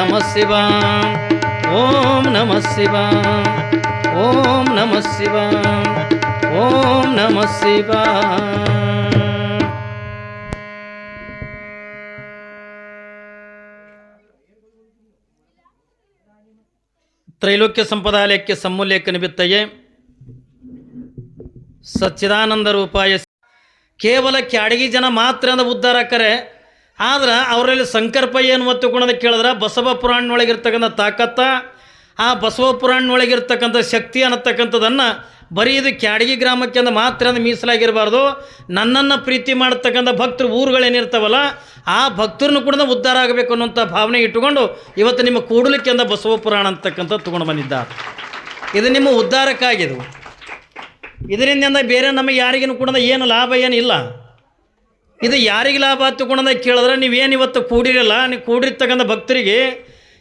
ನಮಃ ಶಿವ. ಓಂ ನಮಃ ಶಿವ. ಓಂ ನಮಃ ಶಿವ. ಓಂ ನಮ ಶಿವ. ತ್ರೈಲೋಕ್ಯ ಸಂಪದಾಲಯಕ್ಕೆ ಸಮೂಲ್ಯಕ್ಕೆ ನಿಮಿತ್ತಯೇ ಸಚ್ಚಿದಾನಂದ ರೂಪಾಯ. ಕೇವಲ ಕ್ಯಾಡಗಿ ಜನ ಮಾತ್ರ ಅಂದ ಉದ್ಧಾರ ಆಕ್ಕರೆ ಆದ್ರೆ ಅವರಲ್ಲಿ ಸಂಕಲ್ಪ ಏನು ಒತ್ತು ಕೊಡೋದು ಕೇಳಿದ್ರೆ? ಬಸವ ಪುರಾಣೊಳಗಿರ್ತಕ್ಕಂಥ ತಾಕತ್ತ, ಆ ಬಸವ ಪುರಾಣೊಳಗಿರ್ತಕ್ಕಂಥ ಶಕ್ತಿ ಅನ್ನತಕ್ಕಂಥದ್ದನ್ನು ಬರೀ ಇದು ಕ್ಯಾಡಗಿ ಗ್ರಾಮಕ್ಕೆ ಅಂದ ಮಾತ್ರ ಅಂದ್ರೆ ಮೀಸಲಾಗಿರಬಾರ್ದು. ನನ್ನನ್ನು ಪ್ರೀತಿ ಮಾಡತಕ್ಕಂಥ ಭಕ್ತರು ಊರುಗಳೇನಿರ್ತಾವಲ್ಲ, ಆ ಭಕ್ತರನ್ನು ಕೂಡ ಉದ್ಧಾರ ಆಗಬೇಕು ಅನ್ನೋಂಥ ಭಾವನೆ ಇಟ್ಟುಕೊಂಡು ಇವತ್ತು ನಿಮ್ಮ ಕೂಡಲಿಕ್ಕೆ ಅಂದ ಬಸವ ಪುರಾಣ ಅಂತಕ್ಕಂಥ ತೊಗೊಂಡು ಬಂದಿದ್ದಾರೆ. ಇದು ನಿಮ್ಮ ಉದ್ಧಾರಕ್ಕಾಗಿದು ಇದರಿಂದ ಬೇರೆ ನಮಗೆ ಯಾರಿಗೂ ಕೂಡ ಏನು ಲಾಭ ಏನಿಲ್ಲ. ಇದು ಯಾರಿಗೆ ಲಾಭ ಆತು ಕೂಡ ಕೇಳಿದ್ರೆ ನೀವೇನು ಇವತ್ತು ಕೂಡಿರಲ್ಲ, ನೀವು ಕೂಡಿರ್ತಕ್ಕಂಥ ಭಕ್ತರಿಗೆ,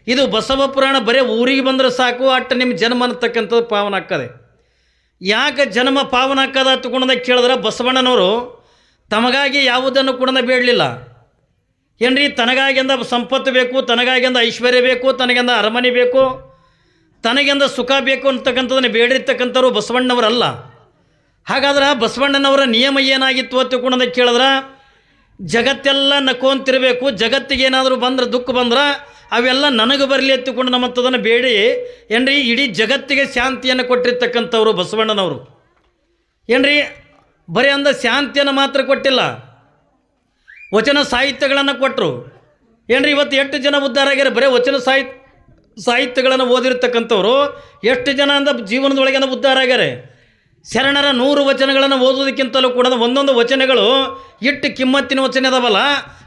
ಇದು ಬಸವ ಪುರಾಣ ಬರೀ ಊರಿಗೆ ಬಂದರೆ ಸಾಕು ಅಟ್ಟ ನಿಮ್ಮ ಜನ್ಮ ಅನ್ನತಕ್ಕಂಥದ್ದು ಪಾವನ ಆಗ್ತದೆ. ಯಾಕೆ ಜನ್ಮ ಪಾವನ ಆಕದ ತಗೊಂಡ ಕೇಳಿದ್ರೆ ಬಸವಣ್ಣನವರು ತಮಗಾಗಿ ಯಾವುದನ್ನು ಕೂಡ ಬೇಡಲಿಲ್ಲ. ಏನ್ರಿ, ತನಗಾಗಿಂದ ಸಂಪತ್ತು ಬೇಕು, ತನಗಾಗಿಂದ ಐಶ್ವರ್ಯ ಬೇಕು, ತನಗಿಂದ ಅರಮನೆ ಬೇಕು, ತನಗಿಂದ ಸುಖ ಬೇಕು ಅಂತಕ್ಕಂಥದ್ದನ್ನು ಬೇಡಿರ್ತಕ್ಕಂಥವ್ರು ಬಸವಣ್ಣವರಲ್ಲ. ಹಾಗಾದ್ರೆ ಬಸವಣ್ಣನವರ ನಿಯಮ ಏನಾಗಿತ್ತು ಅಂತ ಕೂಡ ಕೇಳಿದ್ರೆ ಜಗತ್ತೆಲ್ಲ ನಕ್ಕೊಂತಿರಬೇಕು ಜಗತ್ತಿಗೆ ಏನಾದರೂ ಬಂದ್ರೆ ದುಃಖ ಬಂದ್ರೆ ಅವೆಲ್ಲ ನನಗೆ ಬರಲಿ ಎತ್ತಿಕೊಂಡು ನಮ್ಮಂಥದನ್ನು ಬೇಡಿ. ಏನ್ರಿ, ಇಡೀ ಜಗತ್ತಿಗೆ ಶಾಂತಿಯನ್ನು ಕೊಟ್ಟಿರ್ತಕ್ಕಂಥವ್ರು ಬಸವಣ್ಣನವರು. ಏನ್ರಿ, ಬರೀ ಅಂದ ಶಾಂತಿಯನ್ನು ಮಾತ್ರ ಕೊಟ್ಟಿಲ್ಲ, ವಚನ ಸಾಹಿತ್ಯಗಳನ್ನು ಕೊಟ್ಟರು ಏನ್ರಿ, ಇವತ್ತು ಎಷ್ಟು ಜನ ಉದ್ಧಾರ ಆಗ್ಯಾರ? ಬರೀ ವಚನ ಸಾಹಿತ್ಯ ಸಾಹಿತ್ಯಗಳನ್ನು ಓದಿರ್ತಕ್ಕಂಥವ್ರು. ಎಷ್ಟು ಜನ ಅಂದ ಜೀವನದೊಳಗೆ ಉದ್ಧಾರ ಆಗ್ಯಾರೆ? ಶರಣರ ನೂರು ವಚನಗಳನ್ನು ಓದೋದಕ್ಕಿಂತಲೂ ಕೂಡ ಒಂದೊಂದು ವಚನಗಳು ಇಟ್ಟು ಕಿಮ್ಮತ್ತಿನ ವಚನ ಅದಾವಲ್ಲ,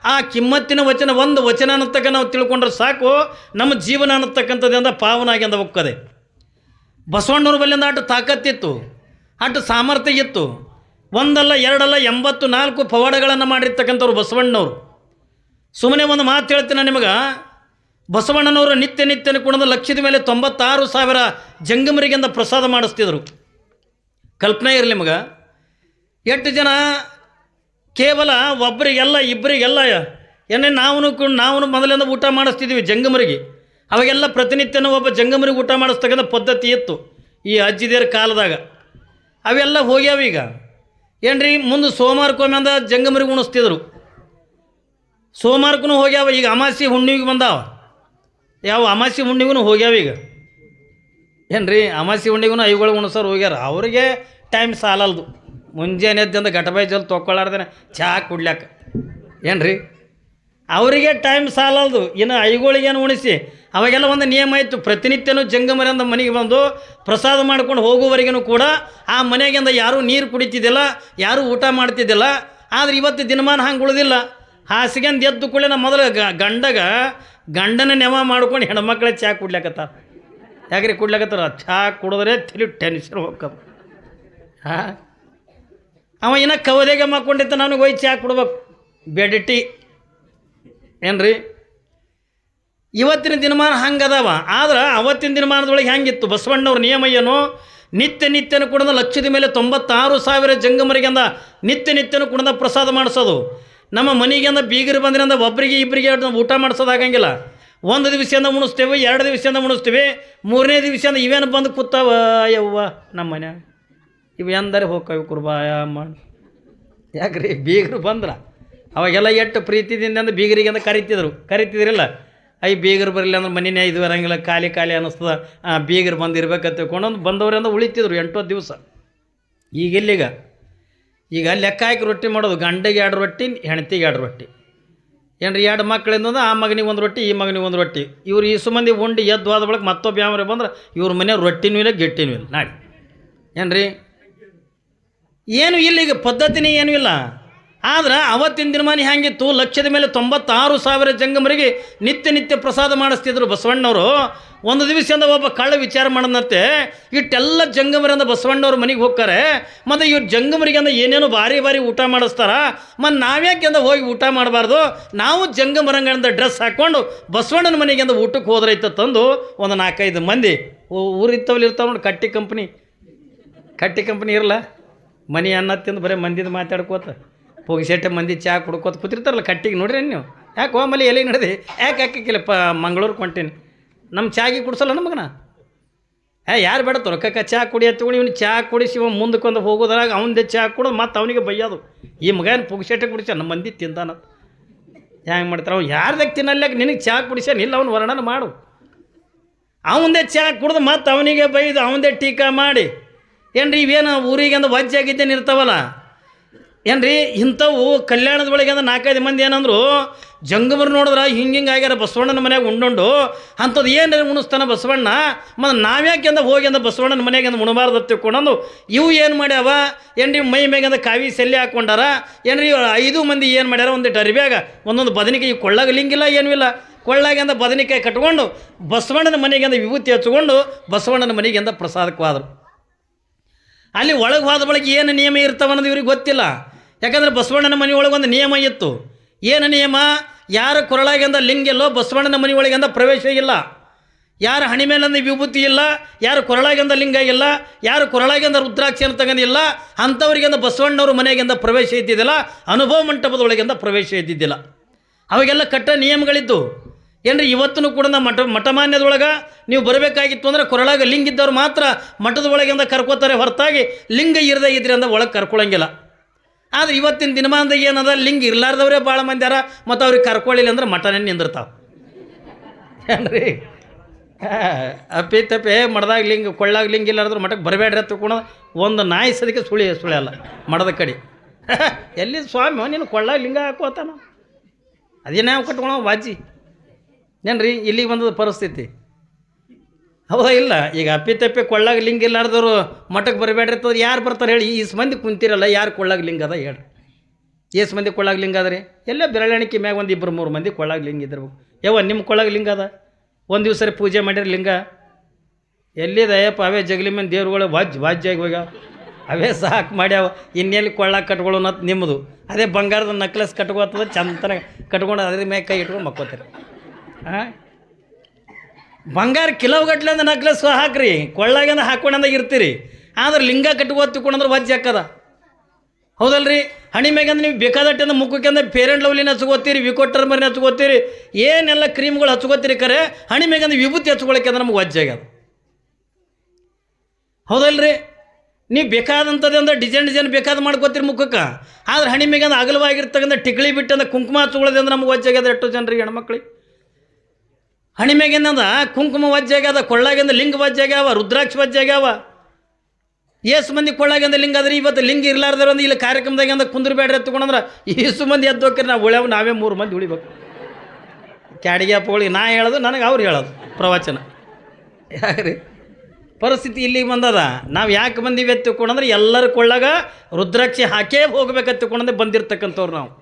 ಆ ಕಿಮ್ಮತ್ತಿನ ವಚನ ಒಂದು ವಚನ ಅನ್ನತಕ್ಕ ನಾವು ತಿಳ್ಕೊಂಡ್ರೆ ಸಾಕು, ನಮ್ಮ ಜೀವನ ಅನ್ನತಕ್ಕಂಥದ್ದಿಂದ ಪಾವನಾಗಿ ಅಂದ ಹೋಗ್ತದೆ. ಬಸವಣ್ಣವ್ರ ಬಲ್ಲಿಂದ ಅಷ್ಟು ತಾಕತ್ತಿತ್ತು, ಅಷ್ಟು ಸಾಮರ್ಥ್ಯ ಇತ್ತು. ಒಂದಲ್ಲ, ಎರಡಲ್ಲ, ಎಂಬತ್ತು, ನಾಲ್ಕು ಪವಾಡಗಳನ್ನು ಮಾಡಿರ್ತಕ್ಕಂಥವ್ರು ಬಸವಣ್ಣನವರು ಸುಮ್ಮನೆ ಒಂದು ಮಾತು ಹೇಳ್ತೀನಿ ನಿಮಗೆ. ಬಸವಣ್ಣನವರು ನಿತ್ಯ ನಿತ್ಯನ ಕುಣದ ಲಕ್ಷದ ಮೇಲೆ ತೊಂಬತ್ತಾರು ಸಾವಿರ ಜಂಗಮರಿಗಿಂದ ಪ್ರಸಾದ ಮಾಡಿಸ್ತಿದ್ರು. ಕಲ್ಪನೆ ಇರಲಿ ನಿಮಗೆ ಎಷ್ಟು ಜನ ಕೇವಲ ಒಬ್ಬರಿಗೆಲ್ಲ ಇಬ್ಬರಿಗೆಲ್ಲ ಏನೇ ನಾವು ನಾವು ಮೊದಲಿಂದ ಊಟ ಮಾಡಿಸ್ತಿದ್ವಿ ಜಂಗಮರಿಗೆ. ಅವಾಗೆಲ್ಲ ಪ್ರತಿನಿತ್ಯನ ಒಬ್ಬ ಜಂಗಮರಿಗೆ ಊಟ ಮಾಡಿಸ್ತಕ್ಕಂಥ ಪದ್ಧತಿ ಇತ್ತು ಈ ಅಜ್ಜಿದೇರ ಕಾಲದಾಗ. ಅವೆಲ್ಲ ಹೋಗ್ಯಾವ ಈಗ. ಏನ್ರಿ, ಮುಂದೆ ಸೋಮವಾರಕ್ಕೊಮ್ಮೆ ಅಂದ ಜಂಗಮರಿಗೆ ಉಣಿಸ್ತಿದ್ರು. ಸೋಮವಾರಕ್ಕೂ ಹೋಗ್ಯಾವ, ಈಗ ಅಮಾಸಿ ಹುಣ್ಣಿಗೆ ಬಂದಾವ. ಯಾವ ಅಮಾಸಿ ಹುಣ್ಣಿಗೂ ಹೋಗ್ಯಾವ ಈಗ. ಏನ್ರಿ, ಅಮಾಸಿ ಉಂಡಿಗೂ ಐಗಳು ಉಣಸೋರು ಹೋಗ್ಯಾರ. ಅವ್ರಿಗೆ ಟೈಮ್ ಸಾಲಲ್ದು. ಮುಂಜಾನೆ ಎದ್ದಿಂದ ಗಟಬಾಯಿ ಜಲ್ ತೊಗೊಳ್ಳಾರ್ದೇನೆ ಚಹಾ ಕುಡ್ಲಕ್ಕ ಏನ್ರಿ, ಅವರಿಗೆ ಟೈಮ್ ಸಾಲಲ್ದು. ಇನ್ನು ಐಗಳಿಗೇನು ಉಣಿಸಿ? ಅವಾಗೆಲ್ಲ ಒಂದು ನಿಯಮ ಇತ್ತು. ಪ್ರತಿನಿತ್ಯನೂ ಜಂಗಮರಿಂದ ಮನೆಗೆ ಬಂದು ಪ್ರಸಾದ ಮಾಡ್ಕೊಂಡು ಹೋಗುವವರೆಗೂ ಕೂಡ ಆ ಮನೆಗಿಂದ ಯಾರೂ ನೀರು ಕುಡಿತಿದ್ದಿಲ್ಲ, ಯಾರೂ ಊಟ ಮಾಡ್ತಿದ್ದಿಲ್ಲ. ಆದ್ರೆ ಇವತ್ತು ದಿನಮಾನ ಹಂಗೆ ಉಳಿದಿಲ್ಲ. ಹಾಸಿಗೆಂದು ಎದ್ದು ಕೂಡಲೇ ಮೊದಲು ಗಂಡಗ ಗಂಡನ ನೆವ ಮಾಡ್ಕೊಂಡು ಹೆಣ್ಮಕ್ಳೇ ಚಹಾ ಕುಡ್ಲಾಕತ್ತಾರ ಯಾಕ್ರಿ ಕುಡ್ಲಾಕತ್ತಾರ ಚಹಾ ಕುಡಿದ್ರೆ ತಿಳಿ ಟೆನ್ಷನ್ ಹೋಗ್ಕದ ಹಾಂ? ಅವ ಇನ್ನ ಕವದೆಗೆ ಮಾಡ್ಕೊಂಡಿದ್ದ ನನಗೆ ಹೋಗಿ ಚಹಾ ಕೊಡ್ಬೇಕು. ಬೆಡಿಟಿ ಏನ್ರಿ? ಇವತ್ತಿನ ದಿನಮಾನ ಹಂಗದವ. ಆದ್ರೆ ಅವತ್ತಿನ ದಿನಮಾನದೊಳಗೆ ಹೆಂಗಿತ್ತು? ಬಸವಣ್ಣವ್ರ ನಿಯಮ ಏನು? ನಿತ್ಯ ನಿತ್ಯನ ಕುಡದ ಲಕ್ಷದ ಮೇಲೆ ತೊಂಬತ್ತಾರು ಸಾವಿರ ಜಂಗಮರಿಗೆಂದ ನಿತ್ಯ ನಿತ್ಯನ ಕುಡದ ಪ್ರಸಾದ ಮಾಡಿಸೋದು. ನಮ್ಮ ಮನೆಗೆಂದ ಬೀಗರು ಬಂದ್ರಿಂದ ಒಬ್ಬರಿಗೆ ಇಬ್ಬರಿಗೆ ಊಟ ಮಾಡಿಸೋದಾಗಂಗಿಲ್ಲ ಒಂದು ದಿವಸದಿಂದ ಉಣಿಸ್ತೇವೆ ಎರಡು ದಿವಸದಿಂದ ಮುಣಿಸ್ತೇವೆ, ಮೂರನೇ ದಿವಸದಿಂದ ಇವೇನು ಬಂದು ಕೂತಾವ ಯವ್ವ ನಮ್ಮ ಮನ್ಯಾಗ ಇವು ಎಂದರೆ ಹೋಗ್ಕವಿ ಕುರ್ಬಾಯ ಮಾಡಿ ಯಾಕ್ರಿ? ಬೀಗರು ಬಂದ್ರ. ಅವಾಗೆಲ್ಲ ಎಷ್ಟು ಪ್ರೀತಿದಿಂದ ಅಂದ್ರೆ ಬೀಗರಿಗೆ ಅಂತ ಕರಿತಿದ್ರು. ಕರಿತಿದ್ರಲ್ಲ. ಐ, ಬೀಗರು ಬರಲಿಲ್ಲ ಅಂದ್ರೆ ಮನೆಯೇ ಇದು ಇರಂಗಿಲ್ಲ, ಖಾಲಿ ಖಾಲಿ ಅನ್ನಿಸ್ತದ. ಬೀಗರು ಬಂದಿರ್ಬೇಕಂತ ತಿಳ್ಕೊಂಡು ಬಂದವರಿಂದ ಉಳಿತಿದ್ರು ಎಂಟು ದಿವಸ. ಈಗ ಇಲ್ಲಿಗ ಈಗ ಲೆಕ್ಕ ಹಾಕಿ ರೊಟ್ಟಿ ಮಾಡೋದು ಗಂಡಗೆ ಎರಡು ರೊಟ್ಟಿ ಹೆಣ್ತಿಗೆ ಎರಡು ರೊಟ್ಟಿ. ಏನ್ರಿ, ಎರಡು ಮಕ್ಕಳಿಂದ ಆ ಮಗನಿಗೆ ಒಂದು ರೊಟ್ಟಿ, ಈ ಮಗನಿಗೆ ಒಂದು ರೊಟ್ಟಿ. ಇವ್ರು ಈ ಸುಮಂದಿ ಉಂಡಿ ಎದ್ದು ಆದ ಬಳಿಕ ಮತ್ತೊಬ್ಬ ಯಾವ್ರೆ ಬಂದ್ರೆ ಇವ್ರ ಮನೆ ರೊಟ್ಟಿನೂ ಇಲ್ಲ, ಗೆಟ್ಟಿನೂ ಇಲ್ಲ. ನಾಡಿ. ಏನ್ರಿ? ಏನು ಇಲ್ಲ ಈಗ, ಪದ್ಧತಿನೇ ಏನೂ ಇಲ್ಲ. ಆದ್ರೆ ಅವತ್ತಿನ ದಿನಮಾನ ಹೆಂಗಿತ್ತು ಲಕ್ಷದ ಮೇಲೆ ತೊಂಬತ್ತಾರು ಸಾವಿರ ಜಂಗಮರಿಗೆ ನಿತ್ಯ ನಿತ್ಯ ಪ್ರಸಾದ ಮಾಡಿಸ್ತಿದ್ರು ಬಸವಣ್ಣವರು. ಒಂದು ದಿವಸದಿಂದ ಒಬ್ಬ ಕಳ್ಳ ವಿಚಾರ ಮಾಡದಂತೆ ಇಟ್ಟೆಲ್ಲ ಜಂಗಮರಿಂದ ಬಸವಣ್ಣವ್ರ ಮನೆಗೆ ಹೋಗ್ತಾರೆ. ಮತ್ತು ಇವ್ರು ಜಂಗಮರಿಗೆ ಅಂದ ಏನೇನೋ ಭಾರಿ ಭಾರಿ ಊಟ ಮಾಡಿಸ್ತಾರ. ಮತ್ತು ನಾವ್ಯಾಕೆ ಅಂದ ಹೋಗಿ ಊಟ ಮಾಡಬಾರ್ದು? ನಾವು ಜಂಗಮರಂಗದಿಂದ ಡ್ರೆಸ್ ಹಾಕ್ಕೊಂಡು ಬಸವಣ್ಣನ ಮನೆಗೆ ಅಂದ ಊಟಕ್ಕೆ ಹೋದ್ರೈತ ತಂದು ಒಂದು ನಾಲ್ಕೈದು ಮಂದಿ. ಊರಿತ್ತವಲ್ಲಿ ಇರ್ತಾವೆ ನೋಡಿ, ಕಟ್ಟಿ ಕಂಪ್ನಿ. ಕಟ್ಟಿ ಕಂಪ್ನಿ ಇರಲ್ಲ. ಮನೆ ಅನ್ನ ತಿಂದು ಬರೀ ಮಂದಿದು ಮಾತಾಡ್ಕೋತ. ಪೊಗಿಸೆಟ್ಟೆ ಮಂದಿ ಚಹಾ ಕುಡ್ಕೋತ ಕೂತಿರ್ತಾರಲ್ಲ ಕಟ್ಟಿಗೆ ನೋಡ್ರಿ ನೀವು. ಯಾಕೆ ಹೋಮಲ್ಲಿ ಎಲ್ಲಿ ನಡೆದಿ. ಯಾಕೆ ಹಾಕಿಕ್ಕಿಲ್ಲ ಮಂಗಳೂರು ಕೊಂಟೀನಿ ನಮ್ಮ ಚಾಗಿ ಕುಡಿಸಲ್ಲ ನಮಗನ ಏ ಯಾರು ಬೇಡ ರೊಕ್ಕಕ್ಕೆ ಚಹಾ ಕುಡಿಯ ತಗೊಂಡು ಇವನು ಚಹಾ ಕುಡಿಸಿ ಇವ ಮುಂದಕ್ಕೆ ಒಂದು ಹೋಗೋದ್ರಾಗ ಅವನದೇ ಚಹಾ ಕುಡೋದು ಮತ್ತು ಅವನಿಗೆ ಬೈಯೋದು. ಈ ಮಗ ಏನು ಪುಗ್ಸೆಟ್ಟೆ ಕುಡಿಸ ನಮ್ಮ ಮಂದಿ ತಿಂತಾನ ಹ್ಯಾಂಗೆ ಮಾಡ್ತಾರೆ ಅವ್ನು? ಯಾರ್ದಾಗ ತಿನ್ನಲ್ಲಕ್ಕೆ ನಿನಗೆ ಚಹಾ ಕುಡಿಸ್ಯಾನ? ಇಲ್ಲ, ಅವ್ನು ವರ್ಣನ ಮಾಡು. ಅವಂದೇ ಚಹಾ ಕುಡ್ದು ಮತ್ತು ಅವನಿಗೆ ಬೈದು ಅವಂದೇ ಟೀಕಾ ಮಾಡಿ. ಏನ್ರಿ, ಇವೇನು ಊರಿಗೆ ಅಂದ ವಜ್ಜೆ ಆಗಿದ್ದೇನೆ ಇರ್ತಾವಲ್ಲ? ಏನ್ರಿ, ಇಂಥವು ಕಲ್ಯಾಣದ ಒಳಗೆ ಅಂದ್ರೆ ನಾಲ್ಕೈದು ಮಂದಿ ಏನಂದ್ರು ಜಂಗಮರು ನೋಡಿದ್ರೆ ಹಿಂಗೆ ಹಿಂಗೆ ಆಗ್ಯಾರ ಬಸವಣ್ಣನ ಮನೆಯಾಗ ಉಂಡುಂಡು. ಅಂಥದ್ದು ಏನು ಉಣಿಸ್ತಾನೆ ಬಸವಣ್ಣ? ಮತ್ತು ನಾವ್ಯಾಕೆ ಅಂದ ಹೋಗಿ ಅಂದ ಬಸವಣ್ಣನ ಮನೆಗೆ ಅಂದ ಉಣಬಾರ್ದು ತಿಳ್ಕೊಂಡು ಇವು ಏನು ಮಾಡ್ಯಾವ? ಏನ್ರಿ ಮೈ ಮೇಗಂದ ಕಾವಿ ಸೆಲ್ಲಿ ಹಾಕ್ಕೊಂಡಾರ ರೀ ಐದು ಮಂದಿ ಏನು ಮಾಡ್ಯಾರ? ಒಂದು ಅರಿಬ್ಯಾಗ ಒಂದೊಂದು ಬದನಿಕಾಯಿ ಕೊಳ್ಳಾಗ ಲಿಂಗಿಲ್ಲ ಏನೂ ಇಲ್ಲ ಕೊಳ್ಳಾಗಿಂದ ಬದನಿಕಾಯಿ ಕಟ್ಕೊಂಡು ಬಸವಣ್ಣನ ಮನೆಗಿಂದ ವಿಭೂತಿ ಹಚ್ಕೊಂಡು ಬಸವಣ್ಣನ ಮನೆಗಿಂದ ಪ್ರಸಾದಕ್ಕೆ ಹೋದ್ರು ಅಲ್ಲಿ ಒಳಗೆ ಹೋದ ಬಳಿಕ ಏನು ನಿಯಮ ಇರ್ತಾವ ಅನ್ನೋದು ಇವ್ರಿಗೆ ಗೊತ್ತಿಲ್ಲ. ಯಾಕಂದ್ರೆ ಬಸವಣ್ಣನ ಮನೆಯೊಳಗೆ ಒಂದು ನಿಯಮ ಇತ್ತು. ಏನು ನಿಯಮ? ಯಾರ ಕೊರಳಾಗಿಂದ ಲಿಂಗಿಲ್ಲೋ ಬಸವಣ್ಣನ ಮನೆಯೊಳಗಿಂದ ಪ್ರವೇಶ ಇಲ್ಲ. ಯಾರ ಹಣಿ ಮೇಲಿಂದ ವಿಭೂತಿ ಇಲ್ಲ. ಯಾರು ಕೊರಳಾಗಿಂದ ಲಿಂಗ ಇಲ್ಲ. ಯಾರು ಕೊರಳಾಗಿಂದ ರುದ್ರಾಕ್ಷಿಯನ್ನು ತಗೊಂಡಿಲ್ಲ ಅಂಥವ್ರಿಗಿಂದ ಬಸವಣ್ಣವ್ರ ಮನೆಗಿಂದ ಪ್ರವೇಶ ಇದ್ದಿದ್ದಿಲ್ಲ. ಅನುಭವ ಮಂಟಪದೊಳಗಿಂದ ಪ್ರವೇಶ ಇದ್ದಿದ್ದಿಲ್ಲ. ಅವಾಗೆಲ್ಲ ಕಟ್ಟ ನಿಯಮಗಳಿದ್ದು. ಏನ್ರಿ ಇವತ್ತೂ ಕೂಡ ನಮ್ಮ ಮಠ, ಮಠಮಾನ್ಯದೊಳಗೆ ನೀವು ಬರಬೇಕಾಗಿತ್ತು ಅಂದರೆ ಕೊರಳಾಗ ಲಿಂಗ ಇದ್ದವ್ರು ಮಾತ್ರ ಮಠದ ಒಳಗಿಂದ ಕರ್ಕೋತಾರೆ ಹೊರತಾಗಿ ಲಿಂಗ ಇರದೇ ಇದ್ರಿ ಅಂದ್ರೆ ಒಳಗೆ ಕರ್ಕೊಳಂಗಿಲ್ಲ. ಆದ್ರೆ ಇವತ್ತಿನ ದಿನಮಾನದಾಗ ಏನದ? ಲಿಂಗ ಇರ್ಲಾರ್ದವರೇ ಭಾಳ ಮಂದಿ ಅರ, ಮತ್ತು ಅವ್ರಿಗೆ ಕರ್ಕೊಳ್ಳಿಲ್ಲ ಅಂದ್ರೆ ಮಟನೇ ನಿಂದಿರ್ತಾವೆ. ಏನ್ರಿ? ಅಪ್ಪಿ ತಪ್ಪಿ ಮಡ್ದಾಗ ಲಿಂಗ, ಕೊಳ್ಳಾಗ ಲಿಂಗ ಇಲ್ಲಾರ್ದ್ರೆ ಮಠಕ್ಕೆ ಬರಬೇಡ್ರಿ ತಿಳ್ಕೊಂಡು ಒಂದು ನಾಯಿ ಸದಕ್ಕೆ ಸುಳಿ, ಸುಳಿಯಲ್ಲ ಮಡದ ಕಡೆ. ಎಲ್ಲಿ ಸ್ವಾಮಿ ನೀನು ಕೊಳ್ಳಾಗ ಲಿಂಗ ಹಾಕೋತಾನ? ಅದೇನೇ ಕಟ್ಕೊಳೋ, ವಾಜಿ? ಏನ್ರಿ, ಇಲ್ಲಿಗೆ ಬಂದದ ಪರಿಸ್ಥಿತಿ? ಹೌದಾ? ಇಲ್ಲ. ಈಗ ಅಪ್ಪಿ ತಪ್ಪಿ ಕೊಳ್ಳಾಗ ಲಿಂಗ ಇಲ್ಲಾರ್ದವ್ರು ಮಠಕ್ಕೆ ಬರಬೇಡ್ರಿ ಅಂತಂದ್ರೆ ಯಾರು ಬರ್ತಾರೆ ಹೇಳಿ? ಈಸ್ ಮಂದಿ ಕುಂತಿರಲ್ಲ, ಯಾರು ಕೊಳ್ಳಾಗ ಲಿಂಗ ಅದ ಹೇಳ್ರಿ. ಏಸು ಮಂದಿ ಕೊಳ್ಳಾಗ ಲಿಂಗ ಅದ ರೀ ಎಲ್ಲ ಬೆರಳೆಣಿಕೆ ಮ್ಯಾಗ ಒಂದು ಇಬ್ಬರು ಮೂರು ಮಂದಿ ಕೊಳ್ಳಾಗ ಲಿಂಗ ಇದ್ರು ಯಾವ ನಿಮ್ಮ ಕೊಳ್ಳಾಗ ಲಿಂಗ ಅದ? ಒಂದು ದಿವಸ ರೀ ಪೂಜೆ ಮಾಡಿರಿ ಲಿಂಗ? ಎಲ್ಲಿದೆ? ಅಯ್ಯಪ್ಪ, ಅವೇ ಜಗಲಿ ಮಂದಿ ದೇವ್ರುಗಳು ವಾಜ್, ವಾಜ್ಯಾಗಿ ಹೋಗ್ಯಾವ. ಅವೇ ಸಾಕು ಮಾಡ್ಯಾವ. ಇನ್ನೆಲ್ಲಿ ಕೊಳ್ಳಾಗ ಕಟ್ಕೊಳ್ಳೋಣ ಅಂತ ನಿಮ್ಮದು ಅದೇ ಬಂಗಾರದ ನಕ್ಲೆಸ್ ಕಟ್ಕೋತದ ಚಂತನ ಕಟ್ಕೊಂಡು ಅದ್ರ ಮ್ಯಾಗ ಕೈ ಇಟ್ಕೊಂಡು ಮಕ್ಕೋತಾರೆ. ಹಾಂ ಬಂಗಾರ ಕಿಲೋಗಟ್ಲೆ ಅಂದ್ರೆ ನಕ್ಲೆಸ್ ಹಾಕ್ರಿ. ಕೊಳ್ಳಾಗಿಂದ ಹಾಕೊಂಡಂದ ಇರ್ತೀರಿ. ಆದ್ರೆ ಲಿಂಗ ಕಟ್ಕೋತ ತಿಳ್ಕೊಂಡ್ರೆ ವಜ್ಜೆ ಹಾಕದ ಹೌದಲ್ರಿ? ಹಣಿ ಮ್ಯಾಗಂದ್ರೆ ನೀವು ಬೇಕಾದಟ್ಟಂದ್ರೆ ಮುಖಕ್ಕೆ ಅಂದ್ರೆ ಪೇರೆಂಟ್ ಲವ್ಲಿನ ಹಚ್ಕೋತೀರಿ ವಿಕೋಟರ್ ಮರಿನ ಹಚ್ಕೋತೀರಿ, ಏನೆಲ್ಲ ಕ್ರೀಮ್ಗಳು ಹಚ್ಕೋತೀರಿ ಕರೆ, ಹಣಿ ವಿಭೂತಿ ಹಚ್ಕೊಳಕ್ಕೆ ಅಂದ್ರೆ ನಮ್ಗೆ ವಜ್ಜೆ ಆಗ್ಯದ. ಹೌದಲ್ರಿ? ನೀವು ಬೇಕಾದಂಥದ್ದು ಅಂದ್ರೆ ಡಿಸೈನ್ ಡಿಸೈನ್ ಬೇಕಾದ ಮಾಡ್ಕೋತೀರಿ ಮುಖಕ್ಕೆ. ಆದ್ರೆ ಹಣಿ ಮ್ಯಾಗಂದ್ರೆ ಅಗಲವಾಗಿರ್ತಕ್ಕಂಥ ಟಿಕ್ಳಿ ಬಿಟ್ಟು ಅಂದ್ರೆ ಕುಂಕುಮ ಹಚ್ಕೊಳ್ಳೋದಂದ್ರೆ ನಮ್ಗೆ ವಜ್ಜೆ ಆಗ್ಯದ ಎಷ್ಟು ಜನರಿಗೆ ಹೆಣ್ಮಕ್ಳಿಗೆ. ಹಣಿ ಮ್ಯಾಗಿಂದ ಕುಂಕುಮ ವಜ್ಜೆ ಆಗ್ಯದ ಕೊಳ್ಳಾಗಿಂದ ಲಿಂಗ ವಜ್ಜೆ ಆಗ್ಯಾವ ರುದ್ರಾಕ್ಷ ವಜ್ಜೆ ಆಗ್ಯಾವ ಏಸು ಮಂದಿ ಕೊಳ್ಳಾಗಿಂದ ಲಿಂಗ ಅದ್ರಿ ಇವತ್ತು ಲಿಂಗ ಇರ್ಲಾರ್ದ್ರ ಒಂದು ಇಲ್ಲಿ ಕಾರ್ಯಕ್ರಮದಾಗ ಕುಂದ್ರಬೇಡ್ರಿ ಎತ್ಕೊಂಡಂದ್ರೆ ಏಸು ಮಂದಿ ಎದ್ದು ಹೋಗ್ರಿ ನಾವು ಉಳ್ಯಾವ ನಾವೇ ಮೂರು ಮಂದಿ ಉಳಿಬೇಕು. ಕ್ಯಾಡಿಗೆ ಪೋಳಿ ನಾ ಹೇಳೋದು ನನಗೆ ಅವ್ರು ಹೇಳೋದು ಪ್ರವಚನ. ಯಾಕ್ರಿ? ಪರಿಸ್ಥಿತಿ ಇಲ್ಲಿಗೆ ಬಂದದ. ನಾವು ಯಾಕೆ ಮಂದಿ ಎತ್ತಿಕೊಂಡಂದ್ರೆ ಎಲ್ಲರೂ ಎಲ್ಲರ ಕೊಳ್ಳಾಗ ರುದ್ರಾಕ್ಷಿ ಹಾಕೇ ಹೋಗ್ಬೇಕಂತ ಎತ್ತಿಕೊಂಡಂದ್ರೆ ಬಂದಿರ್ತಕ್ಕಂಥವ್ರು ನಾವು.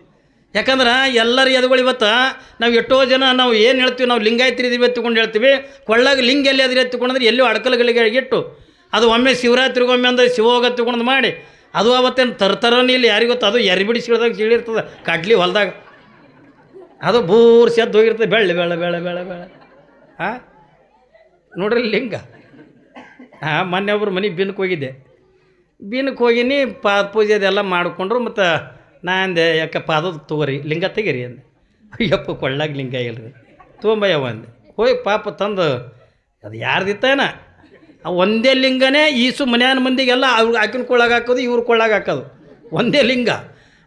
ಯಾಕಂದ್ರೆ ಎಲ್ಲರ ಎದುಗಳು ಇವತ್ತು ನಾವು ಎಷ್ಟೋ ಜನ ನಾವು ಏನು ಹೇಳ್ತೀವಿ, ನಾವು ಲಿಂಗಾಯತ್ರಿ ಇದೀವಿ ಎತ್ತುಕೊಂಡು ಹೇಳ್ತೀವಿ. ಕೊಳ್ಳಾಗ ಲಿಂಗ ಎಲ್ಲಿ ಅದ್ರ ಎತ್ತಿಕೊಂಡ್ರೆ ಎಲ್ಲೋ ಅಡಕಲಗಳಿಗೆ ಇಟ್ಟು, ಅದು ಒಮ್ಮೆ ಶಿವರಾತ್ರಿಗೊಮ್ಮೆ ಅಂದ್ರೆ ಶಿವೋಗ ತಗೊಂಡು ಮಾಡಿ, ಅದು ಅವತ್ತೇನು ತರ್ತರನೇ ಇಲ್ಲಿ, ಯಾರಿಗೂ ಗೊತ್ತು? ಅದು ಎರಿಬಿಡಿ ಸಿಳ್ದಾಗ ಸಿಳಿರ್ತದೆ ಕಡ್ಲಿ ಹೊಲ್ದಾಗ. ಅದು ಬೂರ್ಸಿ ಸೆದ್ದು ಹೋಗಿರ್ತದೆ, ಬೆಳ್ಳೆ ಬೆಳೆ ಬೆಳೆ ಬೆಳೆ ಬೆಳೆ ಹಾಂ ನೋಡ್ರಿ ಲಿಂಗ. ಹಾಂ ಮೊನ್ನೆ ಒಬ್ರು ಮನೆ ಬಿನ್ಕೋಗಿದ್ದೆ ಹೋಗಿದ್ದೆ. ಬಿನ್ಕ್ಕೆ ಪಾದ ಪೂಜೆ ಅದೆಲ್ಲ ಮಾಡಿಕೊಂಡ್ರು, ಮತ್ತು ನಾ ಅಂದೆ ಯಾಕೆ ಪಾದದ ತಗೋರಿ, ಲಿಂಗ ತೆಗೀರಿ ಅಂದೆ. ಅಯ್ಯಪ್ಪ, ಕೊಳ್ಳಾಗ ಲಿಂಗ ಇಲ್ರಿ. ತೊಗೊಂಬಯ್ಯವ ಅಂದೆ. ಹೋಯ್, ಪಾಪ ತಂದು, ಅದು ಯಾರ್ದಿತ್ತೇನ? ಒಂದೇ ಲಿಂಗನೇ ಈಸು ಮನ್ಯಾನ ಮಂದಿಗೆಲ್ಲ ಅವ್ರು ಆಕಿನ ಕೊಳ್ಳಾಗ ಹಾಕೋದು, ಇವ್ರ ಕೊಳ್ಳಾಗ ಹಾಕೋದು. ಒಂದೇ ಲಿಂಗ.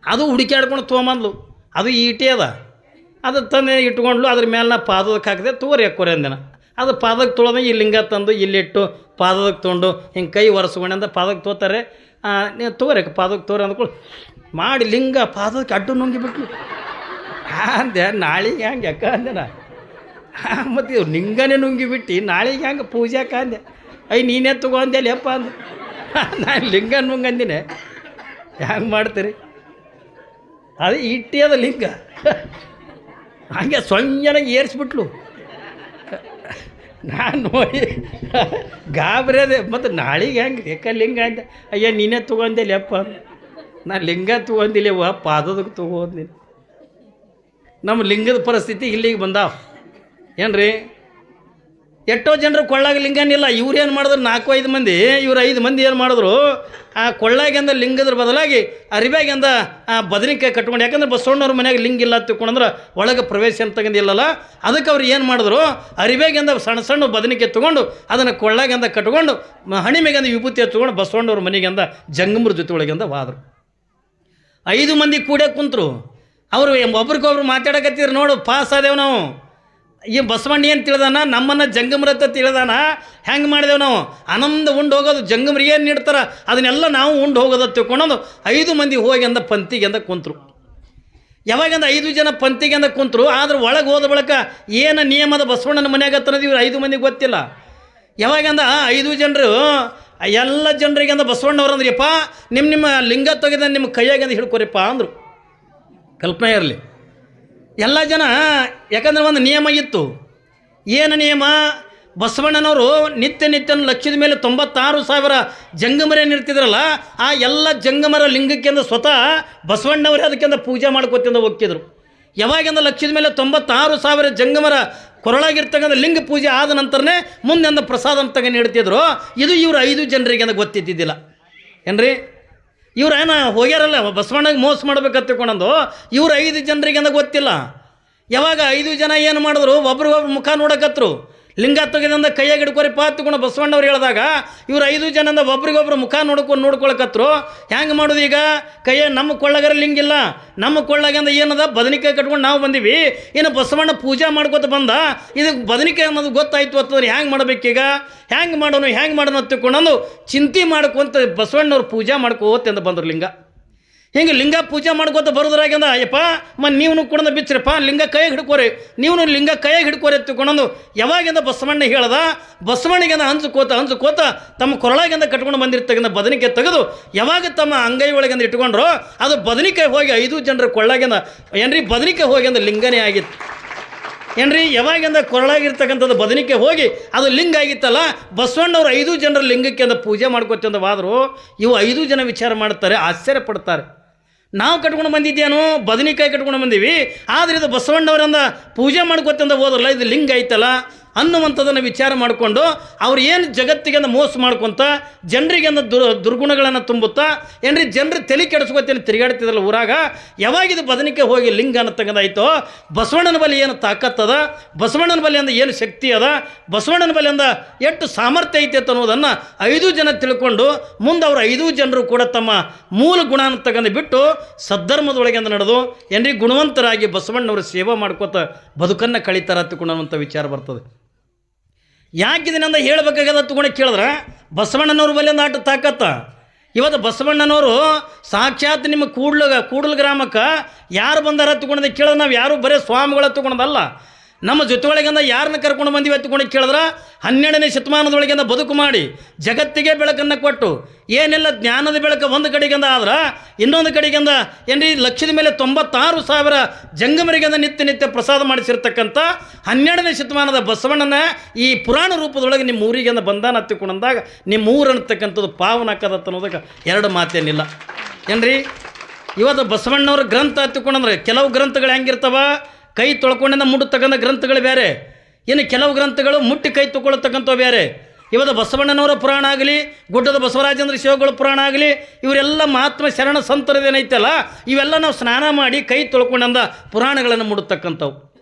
ಅದು ಹುಡುಕ್ಯಾಡ್ಕೊಂಡು ತೊಗೊಂಬಂದ್ಲು. ಅದು ಈಟಿ ಅದ. ಅದು ತಂದೆ ಇಟ್ಕೊಂಡ್ಲು, ಅದ್ರ ಮೇಲೆ ನಾ ಪಾದಕ್ಕೆ ಹಾಕಿದೆ ತೋರಿ ಹಾಕೋರಿ ಅಂದೆನ. ಅದು ಪಾದಕ್ಕೆ ತೊಳೆದ ಈ ಲಿಂಗ ತಂದು ಇಲ್ಲಿಟ್ಟು ಪಾದಕ್ಕೆ ತೊಗೊಂಡು ಹಿಂಗೆ ಕೈ ಒರೆಸ್ಕೊಂಡೆ ಪಾದಕ್ಕೆ ತೋತಾರೆ. ನೀವು ತೋರಿ ಪಾದಕ್ಕೆ ತೋರಿ ಅಂದ್ಕೊಳ್ಳಿ ಮಾಡಿ ಲಿಂಗ ಪಾದಕ್ಕೆ ಅಡ್ಡು ನುಂಗಿಬಿಟ್ಲು. ಅಂದೆ, ನಾಳಿಗೆ ಹಂಗೆ ಅಕ್ಕ ಅಂದೆ ನಾ. ಮತ್ತು ಇವ್ರು ಲಿಂಗನೇ ನುಂಗಿಬಿಟ್ಟು, ನಾಳೆಗೆ ಹಂಗೆ ಪೂಜಾಕ ಅಂದೆ. ಅಯ್ಯ ನೀನೇ ತಗೋ ಅಂದೆ ಲೆಪ್ಪ ಅಂದೆ. ನಾನು ಲಿಂಗ ನುಂಗಂದಿನಿ. ಹೆಂಗೆ ಮಾಡ್ತೀರಿ? ಅದು ಇಟ್ಟಿ ಅದ ಲಿಂಗ. ಹಂಗೆ ಸೊಂಜನಾಗಿ ಏರಿಸ್ಬಿಟ್ಲು. ನಾನು ನೋಡಿ, ಗಾಬರಿ ಅದೇ. ಮತ್ತು ನಾಳೆಗೆ ಹೆಂಗೆ ಲಿಂಗ ಅಂದೆ. ಅಯ್ಯ, ನೀನೇ ತಗೊಂಡೆ ಅಂದೆ. ನಾ ಲಿಂಗ ತೊಗೊಂದಿಲ್ಲವ ಪಾದದಕ್ಕೆ ತೊಗೊಂದಿನಿ ನಮ್ಮ ಲಿಂಗದ ಪರಿಸ್ಥಿತಿ ಇಲ್ಲಿಗೆ ಬಂದಾವ. ಏನ್ರಿ? ಎಷ್ಟೋ ಜನರು ಕೊಳ್ಳಾಗ ಲಿಂಗನಿಲ್ಲ, ಇವ್ರು ಏನು ಮಾಡಿದ್ರು? ನಾಲ್ಕು, ಐದು ಮಂದಿ, ಇವ್ರು ಐದು ಮಂದಿ ಏನು ಮಾಡಿದ್ರು? ಆ ಕೊಳ್ಳಾಗಿಂದ ಲಿಂಗದ್ರ ಬದಲಾಗಿ ಅರಿಬ್ಯಾಗಿಂದ ಆ ಬದನಿಕೆ ಕಟ್ಕೊಂಡು, ಯಾಕಂದ್ರೆ ಬಸವಣ್ಣವ್ರ ಮನೆಯಾಗ ಲಿಂಗ ಇಲ್ಲ ತಿಳ್ಕೊಂಡ್ರೆ ಒಳಗೆ ಪ್ರವೇಶ ಅಂತ ತಗೊಂಡಿಲ್ಲಲ್ಲ ಅದಕ್ಕೆ ಅವ್ರು ಏನು ಮಾಡಿದ್ರು? ಅರಿಬ್ಯಾಗಿಂದ ಸಣ್ಣ ಸಣ್ಣ ಬದನಿಕಾಯಿ ತೊಗೊಂಡು, ಅದನ್ನು ಕೊಳ್ಳಾಗಿಂದ ಕಟ್ಕೊಂಡು ಹಣಿಮೆಗಿಂದ ವಿಭೂತಿ ತೊಗೊಂಡು ಬಸವಣ್ಣವ್ರ ಮನೆಗಿಂದ ಜಂಗಮರ ಜೊತೆ ಒಳಗಿಂದ ವಾದ್ರು. ಐದು ಮಂದಿ ಕೂಡೇ ಕುಂತರು. ಅವರು ಒಬ್ರಿಗೊಬ್ರು ಮಾತಾಡಕತ್ತಿದ್ರು ನೋಡು, ಪಾಸ್ ಆದೇವು ನಾವು. ಈ ಬಸವಣ್ಣ ಏನು ತಿಳಿದಾನ? ನಮ್ಮನ್ನು ಜಂಗಮರತ್ತ ತಿಳಿದಾನ? ಹೆಂಗೆ ಮಾಡಿದೆವು ನಾವು? ಆನಂದ ಉಂಡು ಹೋಗೋದು ಜಂಗಮರಿ ಏನು ನೀಡ್ತಾರ? ಅದನ್ನೆಲ್ಲ ನಾವು ಉಂಡು ಹೋಗೋದ ತಿಳ್ಕೊಂಡು ಐದು ಮಂದಿ ಹೋಗಿ ಅಂದ ಪಂತಿಗೆ ಅಂದ ಕುಂತರು. ಯಾವಾಗಂದ ಐದು ಜನ ಪಂತಿಗೆ ಅಂದ ಕುಂತರು, ಆದ್ರೆ ಒಳಗೆ ಹೋದ ಬಳಿಕ ಏನು ನಿಯಮದ ಬಸವಣ್ಣನ ಮನ್ಯಾಗ ಹತ್ತನದು ಇವ್ರು ಐದು ಮಂದಿಗೆ ಗೊತ್ತಿಲ್ಲ. ಯಾವಾಗಂದ ಐದು ಜನರು ಎಲ್ಲ ಜನರಿಗೆ ಅಂದ ಬಸವಣ್ಣವ್ರು ಅಂದ್ರಿಯಪ್ಪ ನಿಮ್ಮ ನಿಮ್ಮ ಲಿಂಗ ತೆಗೆದ ನಿಮ್ಮ ಕೈಯಾಗಿಂದ ಹಿಡ್ಕೊರಿಪ್ಪ ಅಂದರು. ಕಲ್ಪನೆ ಇರಲಿ. ಎಲ್ಲ ಜನ, ಯಾಕಂದ್ರೆ ಒಂದು ನಿಯಮ ಇತ್ತು. ಏನು ನಿಯಮ? ಬಸವಣ್ಣನವರು ನಿತ್ಯ ನಿತ್ಯ ಲಕ್ಷದ ಮೇಲೆ ತೊಂಬತ್ತಾರು ಸಾವಿರ ಜಂಗಮರೇನು ಇರ್ತಿದ್ರಲ್ಲ ಆ ಎಲ್ಲ ಜಂಗಮರ ಲಿಂಗಕ್ಕೆಂದು ಸ್ವತಃ ಬಸವಣ್ಣವರೇ ಅದಕ್ಕಿಂತ ಪೂಜೆ ಮಾಡ್ಕೋತಿಂದ ಹೋಗ್ತಿದ್ರು ಯಾವಾಗಿಂದ ಲಕ್ಷದ ಮೇಲೆ ತೊಂಬತ್ತಾರು ಸಾವಿರ ಜಂಗಮರ ಕೊರಳಾಗಿರ್ತಕ್ಕಂಥ ಲಿಂಗ ಪೂಜೆ ಆದ ನಂತರನೇ ಮುಂದೆ ಅಂದ ಪ್ರಸಾದ ಅಂತ ನೀಡ್ತಿದ್ರು ಇದು ಇವರು ಐದು ಜನರಿಗೆ ಅಂತ ಗೊತ್ತಿದ್ದಿದ್ದಿಲ್ಲ. ಏನ್ರಿ? ಇವ್ರು ಏನ ಹೋಗ್ಯಾರಲ್ಲ, ಬಸವಣ್ಣಗೆ ಮೋಸ ಮಾಡ್ಬೇಕಂತ ತಿಳ್ಕೊಂಡಂದು. ಇವ್ರು ಐದು ಜನರಿಗೆ ಅಂದ ಗೊತ್ತಿಲ್ಲ. ಯಾವಾಗ ಐದು ಜನ ಏನು ಮಾಡಿದ್ರು ಒಬ್ರಿಗೊಬ್ರು ಮುಖ ನೋಡಕತ್ರು. ಲಿಂಗ ತೆಗೆದಂದ ಕೈಯಾಗ ಪಾತ್ ಗುಣ ಬಸವಣ್ಣವ್ರು ಹೇಳಿದಾಗ, ಇವ್ರು ಐದು ಜನದ ಒಬ್ರಿಗೊಬ್ರು ಮುಖ ನೋಡ್ಕೊಂಡು ನೋಡ್ಕೊಳಕತ್ರು. ಹೆಂಗೆ ಮಾಡೋದು ಈಗ? ಕೈಯ ನಮ್ಮ ಕೊಳ್ಳಗರ ಲಿಂಗಿಲ್ಲ ನಮ್ಮ ಕೊಳ್ಳಗಂದ ಏನದ? ಬದನಿಕಾಯಿ ಕಟ್ಕೊಂಡು ನಾವು ಬಂದೀವಿ. ಏನು ಬಸವಣ್ಣ ಪೂಜೆ ಮಾಡ್ಕೊತ ಬಂದ ಇದಕ್ಕೆ ಬದನಿಕಾಯಿ ಅನ್ನೋದು ಗೊತ್ತಾಯ್ತು ಅಂತಂದ್ರೆ ಹೆಂಗೆ ಮಾಡ್ಬೇಕೀಗ? ಹೆಂಗೆ ಮಾಡೋನು? ಹೆಂಗೆ ಮಾಡೋನು ಅಂತ ತಿಳ್ಕೊಂಡು ಚಿಂತೆ ಮಾಡ್ಕೊಂತ ಬಸವಣ್ಣವ್ರು ಪೂಜೆ ಮಾಡ್ಕೋತ ಬಂದ್ರು ಲಿಂಗ. ಹಿಂಗೆ ಲಿಂಗ ಪೂಜೆ ಮಾಡ್ಕೋತ ಬರೋದ್ರಾಗಿಂದ ಅಯ್ಯಪ್ಪ ಮ ನೀವು ಕುಣದ ಬಿಚ್ಚ್ರಪ್ಪ, ಲಿಂಗ ಕೈಗೆ ಹಿಡ್ಕೋರಿ. ನೀವು ಲಿಂಗ ಕೈಯಾಗೆ ಹಿಡ್ಕೋರಿ ತಿಳ್ಕೊಂಡು ಯಾವಾಗಿಂದ ಬಸವಣ್ಣ ಹೇಳ್ದ ಬಸವಣ್ಣಿಗೆಂದ ಹಂಚ್ಕೋತ ಹಂಚ್ಕೋತ ತಮ್ಮ ಕೊರಳಾಗಿಂದ ಕಟ್ಕೊಂಡು ಬಂದಿರ್ತಕ್ಕಂಥ ಬದನಿಕೆ ತೆಗೆದು ಯಾವಾಗ ತಮ್ಮ ಅಂಗೈ ಒಳಗಿಂದ ಇಟ್ಕೊಂಡ್ರು, ಅದು ಬದನಿಕೆ ಹೋಗಿ ಐದು ಜನರ ಕೊಳ್ಳಾಗಿಂದ ಏನ್ರಿ ಬದನಿಕೆ ಹೋಗಿ ಅಂದ ಲಿಂಗನೇ ಆಗಿತ್ತು. ಏನ್ರಿ ಯಾವಾಗಿಂದ ಕೊರಳಾಗಿರ್ತಕ್ಕಂಥದ್ದು ಬದನಿಕೆ ಹೋಗಿ ಅದು ಲಿಂಗ ಆಗಿತ್ತಲ್ಲ, ಬಸವಣ್ಣವ್ರು ಐದು ಜನರ ಲಿಂಗಕ್ಕೆ ಅಂದ ಪೂಜೆ ಮಾಡ್ಕೋತಿ ವಾದರು, ಇವು ಐದು ಜನ ವಿಚಾರ ಮಾಡ್ತಾರೆ ಆಶ್ಚರ್ಯ ಪಡ್ತಾರೆ ನಾವು ಕಟ್ಕೊಂಡು ಬಂದಿದ್ದೇನೋ ಬದನೆಕಾಯಿ ಕಟ್ಕೊಂಡು ಬಂದೀವಿ. ಆದರೆ ಇದು ಬಸವಣ್ಣವರಿಂದ ಪೂಜೆ ಮಾಡ್ಕೊತಂದ ಹೋದ್ರಲ್ಲ, ಇದು ಲಿಂಗ ಐತಲ್ಲ? ಅನ್ನುವಂಥದ್ದನ್ನು ವಿಚಾರ ಮಾಡಿಕೊಂಡು ಅವ್ರು ಏನು ಜಗತ್ತಿಗೆ ಮೋಸ ಮಾಡ್ಕೊತ ಜನರಿಗೆ ದುರ್, ದುರ್ಗುಣಗಳನ್ನು ತುಂಬುತ್ತಾ, ಏನ್ರಿ ಜನರು ತಲೆ ಕೆಡಿಸ್ಕೊತೀನಿ ತಿರುಗಾಡ್ತಿದ್ರಲ್ಲ ಊರಾಗ ಯಾವಾಗಿದು ಬದನಿಕೆ ಹೋಗಿ ಲಿಂಗ ಅನ್ನೋ ತೆಗೆದಾಯ್ತೋ ಬಸವಣ್ಣನ ಬಲಿ ಏನು ತಾಕತ್ತದ ಬಸವಣ್ಣನ ಬಲಿ ಅಂದ ಏನು ಶಕ್ತಿ ಅದ, ಬಸವಣ್ಣನ ಬಲಿ ಅಂದ ಎಷ್ಟು ಸಾಮರ್ಥ್ಯ ಐತೆ ಅನ್ನೋದನ್ನು ಐದು ಜನ ತಿಳ್ಕೊಂಡು, ಮುಂದೆ ಅವರು ಐದು ಜನರು ಕೂಡ ತಮ್ಮ ಮೂಲ ಗುಣ ತಗೊಂಡು ಬಿಟ್ಟು ಸದ್ಧರ್ಮದೊಳಗೆ ನಡೆದು, ಏನ್ರಿ ಗುಣವಂತರಾಗಿ ಬಸವಣ್ಣವರು ಸೇವೆ ಮಾಡ್ಕೋತ ಬದುಕನ್ನು ಕಳೀತಾರ ತಿಳ್ಕೊಳ್ಳುವಂಥ ವಿಚಾರ ಬರ್ತದೆ. ಯಾಕಿದನಂದ ಹೇಳಬೇಕಾಗ್ಯದ ತಗೊಂಡು ಕೇಳಿದ್ರೆ, ಬಸವಣ್ಣನವ್ರ ಬಲ್ಲಿಂದ ಆಟ ತಾಕತ್ತ. ಇವತ್ತು ಬಸವಣ್ಣನವರು ಸಾಕ್ಷಾತ್ ನಿಮ್ಮ ಕೂಡ್ಲ ಕೂಡಲ ಗ್ರಾಮಕ್ಕೆ ಯಾರು ಬಂದಾರ ತಗೊಂಡು ಕೇಳಿದ್ರೆ ನಾವು ಯಾರು ಬರೀ ಸ್ವಾಮಿಗಳ ತಗೊಂಡದಲ್ಲ. ನಮ್ಮ ಜೊತೆಯೊಳಗಿಂದ ಯಾರನ್ನ ಕರ್ಕೊಂಡು ಬಂದಿವಿ ಎತ್ತುಕೊಂಡು ಕೇಳಿದ್ರೆ? ಹನ್ನೆರಡನೇ ಶತಮಾನದೊಳಗಿಂದ ಬದುಕು ಮಾಡಿ, ಜಗತ್ತಿಗೆ ಬೆಳಕನ್ನು ಕೊಟ್ಟು, ಏನೆಲ್ಲ ಜ್ಞಾನದ ಬೆಳಕು ಒಂದು ಕಡೆಗಿಂದ ಆದ್ರೆ, ಇನ್ನೊಂದು ಕಡೆಗಿಂದ ಏನ್ರಿ, ಲಕ್ಷದ ಮೇಲೆ ತೊಂಬತ್ತಾರು ಸಾವಿರ ಜಂಗಮರಿಗಿಂದ ನಿತ್ಯ ನಿತ್ಯ ಪ್ರಸಾದ ಮಾಡಿಸಿರ್ತಕ್ಕಂಥ ಹನ್ನೆರಡನೇ ಶತಮಾನದ ಬಸವಣ್ಣನ ಈ ಪುರಾಣ ರೂಪದೊಳಗೆ ನಿಮ್ಮ ಊರಿಗಿಂದ ಬಂದಾನ ಹತ್ತಿಕೊಂಡಂದಾಗ ನಿಮ್ಮ ಊರು ಅನ್ನತಕ್ಕಂಥದ್ದು ಪಾವನ ಅನ್ನೋದಕ್ಕೆ ಎರಡು ಮಾತೇನಿಲ್ಲ. ಏನ್ರಿ? ಇವತ್ತು ಬಸವಣ್ಣವ್ರ ಗ್ರಂಥ ಹತ್ತಿಕೊಂಡಂದ್ರೆ ಕೆಲವು ಗ್ರಂಥಗಳು ಹೆಂಗಿರ್ತಾವ? ಕೈ ತೊಳ್ಕೊಂಡಿಂದ ಮುಟ್ಟತಕ್ಕಂಥ ಗ್ರಂಥಗಳು ಬೇರೆ. ಇನ್ನು ಕೆಲವು ಗ್ರಂಥಗಳು ಮುಟ್ಟಿ ಕೈ ತೊಗೊಳ್ತಕ್ಕಂಥವು ಬೇರೆ. ಇವತ್ತು ಬಸವಣ್ಣನವರ ಪುರಾಣ ಆಗಲಿ, ಗುಡ್ಡದ ಬಸವರಾಜೇಂದ್ರ ಶಿವಗಳ ಪುರಾಣ ಆಗಲಿ, ಇವರೆಲ್ಲ ಮಹಾತ್ಮ ಶರಣ ಸಂತರದೇನೈತಲ್ಲ ಇವೆಲ್ಲ ನಾವು ಸ್ನಾನ ಮಾಡಿ ಕೈ ತೊಳ್ಕೊಂಡಂದ ಪುರಾಣಗಳನ್ನು ಮುಡತಕ್ಕಂಥವು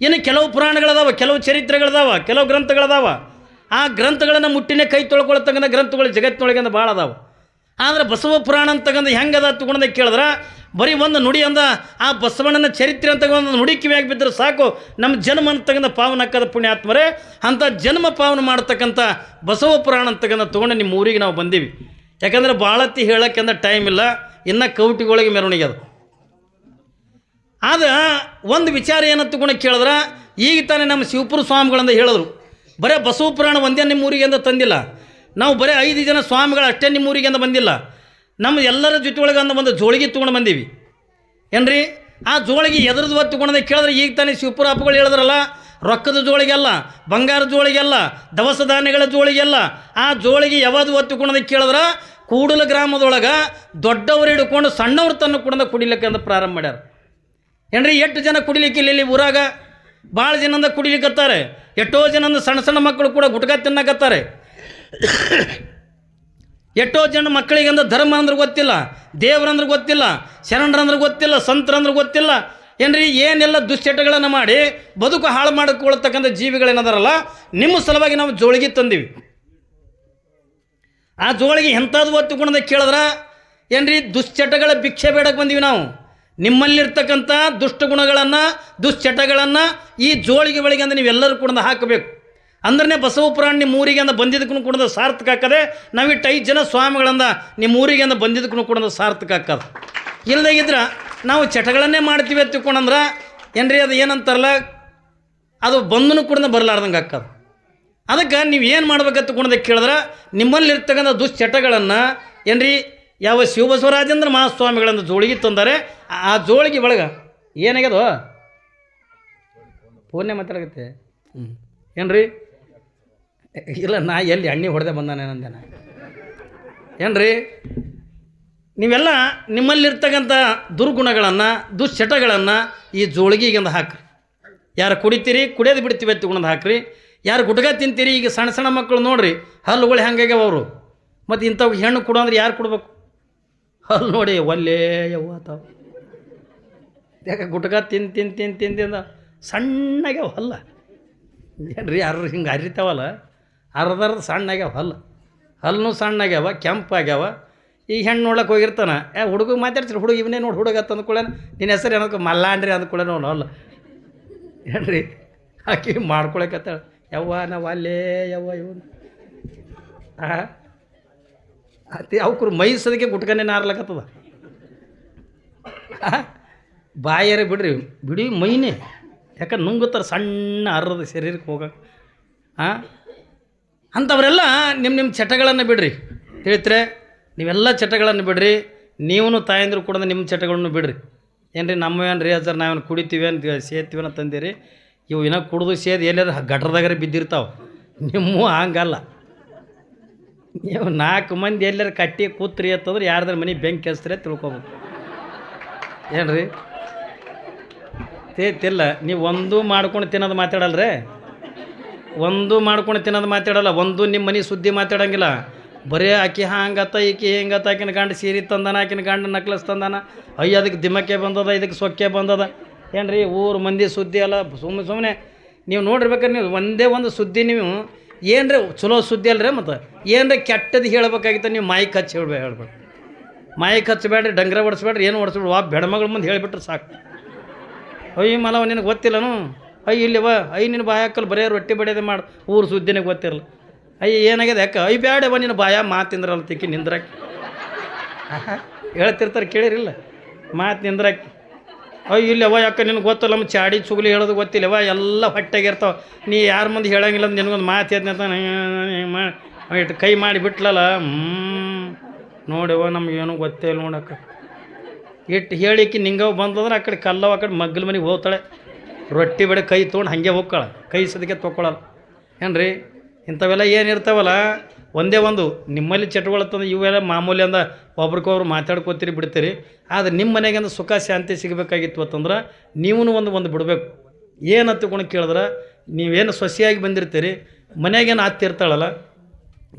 ಇನ್ನು ಕೆಲವು ಪುರಾಣಗಳದಾವ, ಕೆಲವು ಚರಿತ್ರೆಗಳದಾವ, ಕೆಲವು ಗ್ರಂಥಗಳದಾವ. ಆ ಗ್ರಂಥಗಳನ್ನು ಮುಟ್ಟಿನೇ ಕೈ ತೊಳ್ಕೊಳ್ತಕ್ಕಂಥ ಗ್ರಂಥಗಳು ಜಗತ್ತಿನೊಳಗಿಂದ ಭಾಳ ಅದಾವ. ಆದ್ರೆ ಬಸವ ಪುರಾಣ ಅಂತಕ್ಕಂಥ ಅದ ತಗೊಂಡ ಕೇಳಿದ್ರೆ, ಬರೀ ಒಂದು ನುಡಿ ಅಂದ, ಆ ಬಸವಣ್ಣನ ಚರಿತ್ರೆ ಅಂತ ಒಂದು ನುಡಿ ಕಿವಿಯಾಗಿ ಬಿದ್ದರೆ ಸಾಕು. ನಮ್ಮ ಜನ್ಮ ಅಂತಕ್ಕಂಥ ಪಾವನ ಹಾಕದ ಪುಣ್ಯಾತ್ಮರೇ, ಅಂಥ ಜನ್ಮ ಪಾವನ ಮಾಡ್ತಕ್ಕಂಥ ಬಸವ ಪುರಾಣ ಅಂತಕ್ಕಂಥ ತಗೊಂಡು ನಿಮ್ಮ ಊರಿಗೆ ನಾವು ಬಂದೀವಿ. ಯಾಕಂದ್ರೆ ಭಾಳತ್ತಿ ಹೇಳೋಕ್ಕೆ ಅಂದ ಟೈಮ್ ಇಲ್ಲ, ಇನ್ನು ಕೌಟಿಗಳಿಗೆ ಮೆರವಣಿಗೆ ಅದು. ಆದ್ರೆ ಒಂದು ವಿಚಾರ ಏನಂತ ತಗೊಂಡು ಕೇಳಿದ್ರೆ, ಈಗ ತಾನೇ ನಮ್ಮ ಶಿವಪುರ ಸ್ವಾಮಿಗಳಂದ ಹೇಳಿದ್ರು, ಬರೀ ಬಸವ ಪುರಾಣ ಒಂದೇ ನಿಮ್ಮ ಊರಿಗೆ ಅಂತ ತಂದಿಲ್ಲ. ನಾವು ಬರೀ ಐದು ಜನ ಸ್ವಾಮಿಗಳು ಅಷ್ಟೇ ನಿಮ್ಮ ಊರಿಗೆ ಅಂತ ಬಂದಿಲ್ಲ. ನಮ್ಮ ಎಲ್ಲರ ಜೊತೆ ಒಳಗೆ ಅಂದ ಒಂದು ಜೋಳಿಗೆ ತೊಗೊಂಡು ಬಂದೀವಿ. ಏನ್ರಿ? ಆ ಜೋಳಿಗೆ ಎದ್ರದ್ದು ಹೊತ್ತು ತೊಗೊಂಡೆ ಕೇಳಿದ್ರೆ ಈಗ ತಾನೇ ಶಿವಪುರ ಹಬ್ಬಗಳು ಹೇಳಿದ್ರಲ್ಲ, ರೊಕ್ಕದ ಜೋಳಿಗೆ ಅಲ್ಲ, ಬಂಗಾರ ಜೋಳಿಗೆ ಅಲ್ಲ, ದವಸ ಧಾನ್ಯಗಳ ಜೋಳಿಗೆಲ್ಲ ಆ ಜೋಳಿಗೆ ಯಾವುದು ಹೊತ್ತು ತೊಗೊಂಡೆ ಕೇಳಿದ್ರೆ ಕೂಡಲ ಗ್ರಾಮದೊಳಗೆ ದೊಡ್ಡವರು ಹಿಡ್ಕೊಂಡು ಸಣ್ಣವ್ರ ತನ್ನ ಕುಡಿದ ಕುಡಿಲಿಕ್ಕೆ ಅಂತ ಪ್ರಾರಂಭ ಮಾಡ್ಯಾರ. ಏನ್ರಿ? ಎಷ್ಟು ಜನ ಕುಡಿಲಿಕ್ಕಿಲ್ಲ ಇಲ್ಲಿ ಊರಾಗ? ಭಾಳ ಜನಂದ ಕುಡಿಲಿಕ್ಕತ್ತಾರೆ ಎಷ್ಟೋ ಜನಂದ ಸಣ್ಣ ಸಣ್ಣ ಮಕ್ಕಳು ಕೂಡ ಗುಟ್ಕ ತಿನ್ನಕತ್ತಾರೆ. ಎಷ್ಟೋ ಜನ ಮಕ್ಕಳಿಗಂದ್ರೆ ಧರ್ಮ ಅಂದ್ರೆ ಗೊತ್ತಿಲ್ಲ ದೇವರಂದ್ರೆ ಗೊತ್ತಿಲ್ಲ ಶರಣರಂದ್ರೆ ಗೊತ್ತಿಲ್ಲ ಸಂತರಂದ್ರೆ ಗೊತ್ತಿಲ್ಲ. ಏನ್ರಿ, ಏನೆಲ್ಲ ದುಶ್ಚಟಗಳನ್ನು ಮಾಡಿ ಬದುಕು ಹಾಳು ಮಾಡಿಕೊಳ್ತಕ್ಕಂಥ ಜೀವಿಗಳೇನದಾರಲ್ಲ, ನಿಮ್ಮ ಸಲುವಾಗಿ ನಾವು ಜೋಳಿಗೆ ತಂದೀವಿ. ಆ ಜೋಳಿಗೆ ಎಂಥದ್ದು ಒತ್ತು ಗುಣದ ಕೇಳಿದ್ರ, ಏನ್ರಿ, ದುಶ್ಚಟಗಳ ಭಿಕ್ಷೆ ಬೇಡಕ್ಕೆ ಬಂದೀವಿ ನಾವು. ನಿಮ್ಮಲ್ಲಿರ್ತಕ್ಕಂಥ ದುಷ್ಟ ಗುಣಗಳನ್ನು ದುಶ್ಚಟಗಳನ್ನು ಈ ಜೋಳಿಗೆ ಒಳಗೆ ಅಂದರೆ ನೀವೆಲ್ಲರೂ ಕೂಡ ಹಾಕಬೇಕು. ಅಂದ್ರೆ ಬಸವ ಪುರಾಣ ನಿಮ್ಮ ಊರಿಗೆ ಅಂದ ಬಂದಿದ್ದಕ್ಕೂ ಕೂಡ ಸಾರ್ಥಕ ಹಾಕದೆ ನಾವಿಟ್ಟು ಐದು ಜನ ಸ್ವಾಮಿಗಳಂದ ನಿಮ್ಮ ಊರಿಗೆ ಅಂದ ಬಂದಿದ್ದಕ್ಕೂ ಕೂಡ ಸಾರ್ಥಕ ಹಾಕದ ಇಲ್ಲದಾಗಿದ್ರೆ ನಾವು ಚಟಗಳನ್ನೇ ಮಾಡ್ತೀವಿ ತಿಳ್ಕೊಂಡಂದ್ರೆ ಏನ್ರಿ ಅದು ಏನಂತಾರಲ್ಲ, ಅದು ಬಂದನು ಕೂಡ ಬರಲಾರ್ದಂಗೆ ಹಾಕದ ಅದಕ್ಕೆ ನೀವು ಏನು ಮಾಡ್ಬೇಕಂತ ಕುಣದ ಕೇಳಿದ್ರೆ, ನಿಮ್ಮಲ್ಲಿರ್ತಕ್ಕಂಥ ದುಶ್ಚಟಗಳನ್ನು ಏನ್ರಿ ಯಾವ ಶಿವಬಸವರಾಜೇಂದ್ರ ಮಹಾಸ್ವಾಮಿಗಳನ್ನು ಜೋಳಿಗೆ ತಂದರೆ, ಆ- ಜೋಳಿಗೆ ಒಳಗೆ ಏನಾಗ್ಯದೋ? ಫೋನ್ನೇ ಮಾತಾಡಕತ್ತೆ. ಹ್ಞೂ ಏನ್ರಿ? ಇಲ್ಲ, ನಾ ಎಲ್ಲಿ ಎಣ್ಣೆ ಹೊಡೆದೇ ಬಂದಾನೆ ನಾ ಏನ್ರಿ? ನೀವೆಲ್ಲ ನಿಮ್ಮಲ್ಲಿರ್ತಕ್ಕಂಥ ದುರ್ಗುಣಗಳನ್ನು, ದುಶ್ಚಟಗಳನ್ನು ಈ ಜೋಳಿಗೆಗಿಂದ ಹಾಕ್ರಿ. ಯಾರು ಕುಡಿತೀರಿ, ಕುಡಿಯೋದು ಬಿಡ್ತೀವಿ ಎತ್ತಿಕೊಂಡ್ ಹಾಕ್ರಿ. ಯಾರು ಗುಟ್ಕ ತಿಂತೀರಿ, ಈಗ ಸಣ್ಣ ಸಣ್ಣ ಮಕ್ಕಳು ನೋಡ್ರಿ, ಹಲ್ಲುಗಳು ಹೆಂಗಾಗ್ಯಾವ ಅವರು ಮತ್ತು ಇಂಥವು ಹೆಣ್ಣು ಕೊಡು ಅಂದ್ರೆ ಯಾರು ಕೊಡ್ಬೇಕು? ಹಲ್ಲು ನೋಡಿ, ಒಲ್ಲೇ ಯವ್ವ ತಾವು. ಯಾಕೆ ಗುಟ್ಕ ತಿನ್ ತಿನ್ ತಿನ್ ತಿಂದ ಸಣ್ಣಗ್ಯಾವ ಹಲ್ಲ. ಏನ್ರಿ ಯಾರು ಹಿಂಗೆ ಹರಿತಾವಲ್ಲ ಅರ್ಧರ್ಧ ಸಣ್ಣಾಗ್ಯಾವ, ಹಲ್ಲ. ಹಲ್ಲು ಸಣ್ಣಗ್ಯಾವ, ಕೆಂಪಾಗ್ಯಾವ. ಈ ಹೆಣ್ಣು ನೋಡಕ್ಕೆ ಹೋಗಿರ್ತಾನ, ಏ ಹುಡುಗ ಮಾತಾಡ್ತೀರಿ ಹುಡುಗ ಇವನೇ ನೋಡಿ ಹುಡುಗ ತಂದ್ಕೊಳ್ಳೇನ ನಿನ್ನ ಹೆಸರು ಏನಕ್ಕೆ ಮಲ್ಲಾಂಡ್ರಿ ಅಂದ್ಕೊಳ್ಳೇನೋ ಅವನು ಅಲ್ಲ ಹೇಳ್ರಿ ಆಕಿ ಮಾಡ್ಕೊಳಕತ್ತಾಳ, ಯವ್ವ, ನಾವು ಅಲ್ಲೇ, ಯವ್ವ, ಇವನು. ಹಾಂ ಅತಿ ಅವ್ಕರು ಮೈಸದಕ್ಕೆ ಗುಟ್ಕನೇ ನಾರ್ಲಕತ್ತದ. ಬಾಯರ ಬಿಡ್ರಿ, ಬಿಡಿ ಮೈನೇ. ಯಾಕಂದ್ರೆ ನುಂಗುತ್ತಾರೆ ಸಣ್ಣ ಅರ್ರದ ಶರೀರಕ್ಕೆ ಹೋಗಕ್ಕೆ ಹಾಂ ಅಂಥವರೆಲ್ಲ ನಿಮ್ಮ ನಿಮ್ಮ ಚಟಗಳನ್ನು ಬಿಡ್ರಿ. ತಿಳಿತ್ರೆ, ನೀವೆಲ್ಲ ಚಟಗಳನ್ನು ಬಿಡ್ರಿ ನೀವು ತಾಯಂದ್ರು ಕೂಡ ನಿಮ್ಮ ಚಟಗಳನ್ನು ಬಿಡ್ರಿ. ಏನ್ರಿ ನಮ್ಮವೇನು ರೀ ಸರ್ ನಾವೇನು ಕುಡಿತೀವಿ ಅಂತ ಸೇತೀವಿ ಅಂತ ತಂದಿರಿ ಇವು ಇನ್ನೂ ಕುಡಿದು ಸೇದು ಎಲ್ಲಾರು ಗಟ್ರದಾಗರೆ ಬಿದ್ದಿರ್ತಾವೆ. ನಿಮ್ಮ ಹಂಗಲ್ಲ. ನೀವು ನಾಲ್ಕು ಮಂದಿ ಎಲ್ಲಾರು ಕಟ್ಟಿ ಕೂತ್ರಿ ಅಂತಂದ್ರೆ ಯಾರ್ದಾರ ಮನೆ ಬೆಂಕಿ ಹಚ್ತಾರೆ ತಿಳ್ಕೊಬೇಕು. ಏನ್ರಿ? ತಿಲ್ಲ ನೀವು ಒಂದು ಮಾಡ್ಕೊಂಡು ತಿನ್ನೋದು ಮಾತಾಡಲ್ರೇ? ಒಂದು ಮಾಡ್ಕೊಂಡು ತಿನ್ನೋದು ಮಾತಾಡಲ್ಲ, ಒಂದು ನಿಮ್ಮ ಮನೆ ಸುದ್ದಿ ಮಾತಾಡೋಂಗಿಲ್ಲ. ಬರೀ ಆಕಿ ಹಂಗತ್ತ, ಈಕಿ ಹಿಂಗತ್ತ, ಆಕಿನ ಗಂಡ ಸೀರೆ ತಂದಾನ, ಆಕಿನ ಗಂಡ ನಕ್ಲಸ್ ತಂದಾನ. ಅಯ್ಯ, ಅದಕ್ಕೆ ದಿಮಕ್ಕೆ ಬಂದದ, ಇದಕ್ಕೆ ಸೊಕ್ಕೆ ಬಂದದ. ಏನ್ರಿ, ಊರು ಮಂದಿ ಸುದ್ದಿ ಅಲ್ಲ ಸುಮ್ಮನೆ ಸುಮ್ಮನೆ ನೀವು ನೋಡಿರ್ಬೇಕಾದ್ರೆ ನೀವು ಒಂದೇ ಒಂದು ಸುದ್ದಿ ನೀವು. ಏನ್ರಿ, ಚಲೋ ಸುದ್ದಿ ಅಲ್ರಿ ಮತ್ತು? ಏನ್ರಿ ಕೆಟ್ಟದ್ದು ಹೇಳ್ಬೇಕಾಗಿತ್ತು, ನೀವು ಮೈಕ್ ಹಚ್ಚಿ ಹೇಳ್ಬೇಕು ಹೇಳ್ಬೇಕು ಮೈಕ್ ಹಚ್ಚಬೇಡ್ರಿ ಡಂಗ್ರ ಓಡಿಸ್ಬೇಡ್ರಿ ಏನು ಹೊಡ್ಸ್ಬೇಡ್ರಿ. ವಾ, ಬೆಡಮಗಳ ಮುಂದೆ ಹೇಳಿಬಿಟ್ರೆ ಸಾಕು. ಅಯ್ಯ, ಮಲವ, ನಿನಗೆ ಗೊತ್ತಿಲ್ಲನು? ಅಯ್ಯ, ಇಲ್ಲಿವ. ಅಯ್ಯ, ನಿನ್ನ ಬಾಯ ಹಾಕಲ್ ಬರೇ ರೊಟ್ಟಿ ಬಡಿಯೋದೇ ಮಾಡಿ. ಊರು ಸುದ್ದಿನೇ ಗೊತ್ತಿರಲ್ಲ ಅಯ್ಯ ಏನಾಗಿದೆ ಯಾಕೆ? ಅಯ್ಯ ಬ್ಯಾಡವ ನಿನ್ನ ಬಾಯ ಮಾತಿಂದ್ರಲ್ಲ ತಿಕ್ಕಿ ನಿಂದ್ರಾಕಿ. ಹೇಳ್ತಿರ್ತಾರೆ, ಕೇಳಿರಿಲ್ಲ. ಮಾತು ನಿಂದ್ರಾಕಿ. ಅಯ್ಯ, ಇಲ್ಲವ ಯಾಕೆ? ನಿನಗೆ ಗೊತ್ತಲ್ಲ, ನಮ್ಮ ಚಾಡಿ ಚುಗ್ಲಿ ಹೇಳೋದು ಗೊತ್ತಿಲ್ಲವ. ಎಲ್ಲ ಹೊಟ್ಟೆಗಿರ್ತಾವ ನೀ ಯಾರ ಮುಂದೆ ಹೇಳಂಗಿಲ್ಲ ಅಂದ್ರೆ ನಿನಗೊಂದು ಮಾತು ಹೇಳ್ತೀನಿ ಇಟ್ಟು ಕೈ ಮಾಡಿ ಬಿಟ್ಲಲ್ಲ. ಹ್ಞೂ ನೋಡವ ನಮಗೇನು ಗೊತ್ತೇ ಇಲ್ಲ ನೋಡಕ್ಕೆ. ಇಟ್ಟು ಹೇಳಿಕ್ಕೆ ನಿಂಗವ್ ಬಂದಂದ್ರೆ, ಆ ಕಡೆ ಕಲ್ಲವ ಆ ಕಡೆ ಮಗ್ಗಲ ಮನೆಗೆ ಹೋಗ್ತಾಳೆ. ರೊಟ್ಟಿ ಬಡ, ಕೈ ತೊಗೊಂಡು ಹಾಗೆ ಹೋಗ್ಕೊಳ. ಕೈ ಸದಕ್ಕೆ ತೊಗೊಳಲ್ಲ ರೀ ಇಂಥವೆಲ್ಲ ಏನಿರ್ತಾವಲ್ಲ ಒಂದೇ ಒಂದು, ನಿಮ್ಮಲ್ಲಿ ಚಟುವಳತ್ತಂದ್ರೆ ಇವೆಲ್ಲ ಮಾಮೂಲಿ ಅಂದ ಒಬ್ರಿಗೊಬ್ರು ಮಾತಾಡ್ಕೋತೀರಿ ಬಿಡ್ತೀರಿ. ಆದರೆ ನಿಮ್ಮ ಮನೆಗೆ ಸುಖ, ಶಾಂತಿ ಸಿಗಬೇಕಾಗಿತ್ತು ಅಂತಂದ್ರೆ ನೀವೂ ಒಂದು ಒಂದು ಬಿಡಬೇಕು. ಏನು ತಿಳ್ಕೊಂಡು ಕೇಳಿದ್ರೆ, ನೀವೇನು ಸೊಸೆಯಾಗಿ ಬಂದಿರ್ತೀರಿ ಮನೆಗೇನು ಇರ್ತಾಳಲ್ಲ,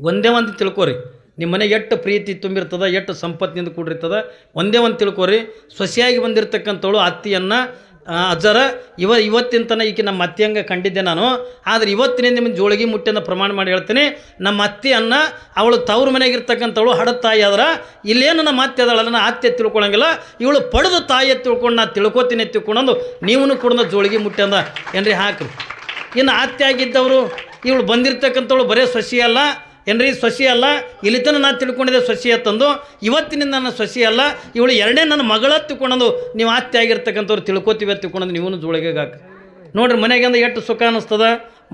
ಒಂದೇ ಒಂದು ತಿಳ್ಕೊರಿ. ನಿಮ್ಮ ಮನೆಗೆ ಎಷ್ಟು ಪ್ರೀತಿ ತುಂಬಿರ್ತದೆ, ಎಷ್ಟು ಸಂಪತ್ತಿನಿಂದ ಕೂಡಿರ್ತದೆ, ಒಂದೇ ಒಂದು ತಿಳ್ಕೊರಿ. ಸೊಸೆಯಾಗಿ ಬಂದಿರತಕ್ಕಂಥವಳು, ಅತ್ತಿಯನ್ನು ಅಜ್ಜರ, ಇವ ಇವತ್ತಿನ ತನಕ ಈಕೆ ನಮ್ಮ ಅತ್ತಿಯಂಗೆ ಕಂಡಿದ್ದೆ ನಾನು. ಆದರೆ ಇವತ್ತಿನಿಂದ ನಿಮ್ಮ ಜೋಳಿಗೆ ಮುಟ್ಟಿಂದ ಪ್ರಮಾಣ ಮಾಡಿ ಹೇಳ್ತೀನಿ. ನಮ್ಮ ಅತ್ತಿಯನ್ನ ಅವಳು ತವ್ರ ಮನೆಗೆ ಇರ್ತಕ್ಕಂಥವಳು ಹಡದ ತಾಯಿ ಆದ್ರೆ, ಇಲ್ಲೇನು ನಮ್ಮ ಅತ್ತೆ ಅದಳಲ್ಲ ನನ್ನ ಅತ್ತೆ ತಿಳ್ಕೊಳಂಗಿಲ್ಲ. ಇವಳು ಪಡೆದ ತಾಯಿ ತಿಳ್ಕೊಂಡು ನಾ ತಿಳ್ಕೊತೀನಿ ತಿಳ್ಕೊಂಡು ನೀವು ಕೂಡ ಜೋಳಿಗೆ ಮುಟ್ಟಂದ ಏನ್ರಿ ಹಾಕ್ರಿ. ಇನ್ನು ಅತ್ತೆ ಆಗಿದ್ದವರು, ಇವಳು ಬಂದಿರ್ತಕ್ಕಂಥವಳು ಬರೇ ಸಸಿ ಅಲ್ಲ. ಏನ್ರಿ, ಸೊಸಿ ಅಲ್ಲ? ಇಲ್ಲಿತನ ನಾನು ತಿಳ್ಕೊಂಡಿದ್ದೆ ಸೊಸಿ ಅಂತಂದು ಇವತ್ತಿನಿಂದ ನನ್ನ ಸೊಸಿ ಅಲ್ಲ, ಇವಳು ಎರಡನೇ ನನ್ನ ಮಗಳ ತಿಳ್ಕೊಂಡು ನೀವು ಆಸ್ತಿ ಆಗಿರ್ತಕ್ಕಂಥವ್ರು ತಿಳ್ಕೊತೀವಿ ತಿಳ್ಕೊಂಡು ನೀವು ಜೋಳಿಗೆ ಹಾಕಿ. ನೋಡ್ರಿ, ಮನೆಗಿಂದ ಎಷ್ಟು ಸುಖ ಅನ್ನಿಸ್ತದ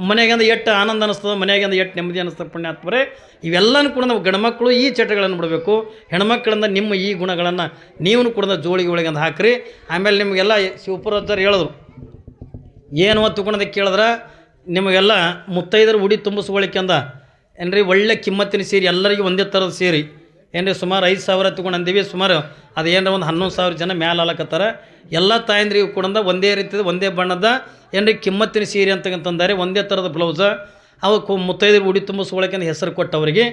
ಮನೆಗಿಂದ ಎಷ್ಟು ಆನಂದ ಅನ್ನಿಸ್ತದ ಮನೆಗಿಂದ ಎಷ್ಟು ನೆಮ್ಮದಿ ಅನ್ನಿಸ್ತದೆ ಪುಣ್ಯಾತ್ಮರೇ? ಇವೆಲ್ಲನೂ ಕೂಡ ನಾವು ಗಂಡ್ಮಕ್ಳು ಈ ಚಟಗಳನ್ನು ಬಿಡಬೇಕು. ಹೆಣ್ಮಕ್ಳಿಂದ ನಿಮ್ಮ ಈ ಗುಣಗಳನ್ನು ನೀವು ಕೂಡ ಜೋಳಿಗೆ ಒಳಗೆ ಅಂತ ಹಾಕ್ರಿ. ಆಮೇಲೆ ನಿಮಗೆಲ್ಲ ಶಿವಪುರಜ್ಜರು ಹೇಳಿದ್ರು ಏನು ತಿಳ್ಕೊಳೋದಕ್ಕೆ ಕೇಳಿದ್ರೆ, ನಿಮಗೆಲ್ಲ ಮುತ್ತೈದರು ಉಡಿ ತುಂಬಿಸ್ಕೊಳ್ಳಿಕ್ಕೆ ಅಂದ. ಏನ್ರಿ, ಒಳ್ಳೆ ಕಿಮ್ಮತ್ತಿನ ಸೀರೆ, ಎಲ್ಲರಿಗೂ ಒಂದೇ ಥರದ ಸೀರೆ. ಏನ್ರಿ, ಸುಮಾರು ಐದು ಸಾವಿರ ತೊಗೊಂಡಂದೀವಿ ಸುಮಾರು ಅದು ಏನರ, ಒಂದು ಹನ್ನೊಂದು ಸಾವಿರ ಜನ ಮ್ಯಾಲ ಆಲಕತ್ತಾರ ಎಲ್ಲ ತಾಯಂದ್ರಿಗೂ ಕೂಡ ಒಂದೇ ರೀತಿಯ ಒಂದೇ ಬಣ್ಣದ ಏನ್ರಿ, ಕಿಮ್ಮತ್ತಿನ ಸೀರೆ ಅಂತಕ್ಕಂತಂದಾರೆ ಒಂದೇ ಥರದ ಬ್ಲೌಸ. ಅವು ಕು ಮುತ್ತೈದು ಉಡಿ ತುಂಬಿಸ್ಕೊಳಕ್ಕೆ ಹೆಸರು ಕೊಟ್ಟವರಿಗೆ.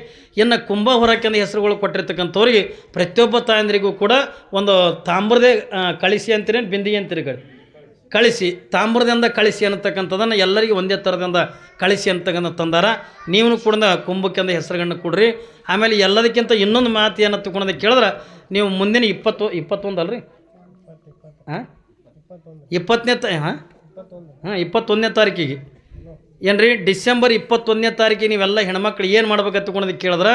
ಇನ್ನು ಕುಂಭ ಹೊರಕ್ಕಿಂತ ಹೆಸರುಗಳು ಕೊಟ್ಟಿರ್ತಕ್ಕಂಥವ್ರಿಗೆ ಪ್ರತಿಯೊಬ್ಬ ತಾಯಂದ್ರಿಗೂ ಕೂಡ ಒಂದು ತಾಮ್ರದೇ ಕಳಿಸಿ ಅಂತೀರೇನು, ಬಿಂದಿಗೆ ಅಂತೀರಿ ಕಡೆ ಕಳಿಸಿ, ತಾಮ್ರದಿಂದ ಕಳಿಸಿ ಅನ್ನತಕ್ಕಂಥದ್ದನ್ನು ಎಲ್ಲರಿಗೂ ಒಂದೇ ಥರದಿಂದ ಕಳಿಸಿ ಅಂತಕ್ಕಂಥ ತಂದಾರ. ನೀವು ಕೂಡ ಕುಂಭಕ್ಕೆಂದ ಹೆಸರುಗಣ್ಣು ಕೊಡ್ರಿ. ಆಮೇಲೆ ಎಲ್ಲದಕ್ಕಿಂತ ಇನ್ನೊಂದು ಮಾತು ಏನು ತಗೊಂಡು ಕೇಳಿದ್ರೆ, ನೀವು ಮುಂದಿನ ಇಪ್ಪತ್ತು, ಇಪ್ಪತ್ತೊಂದು ಅಲ್ರಿ? ಹಾಂ ಇಪ್ಪತ್ತನೇ ತ ಹಾಂ? ಹಾಂ, ಇಪ್ಪತ್ತೊಂದನೇ ತಾರೀಕಿಗೆ. ಏನ್ರಿ, ಡಿಸೆಂಬರ್ ಇಪ್ಪತ್ತೊಂದನೇ ತಾರೀಕಿಗೆ ನೀವೆಲ್ಲ ಹೆಣ್ಮಕ್ಳು ಏನು ಮಾಡ್ಬೇಕಂತ ತಗೊಂಡು ಕೇಳಿದ್ರೆ,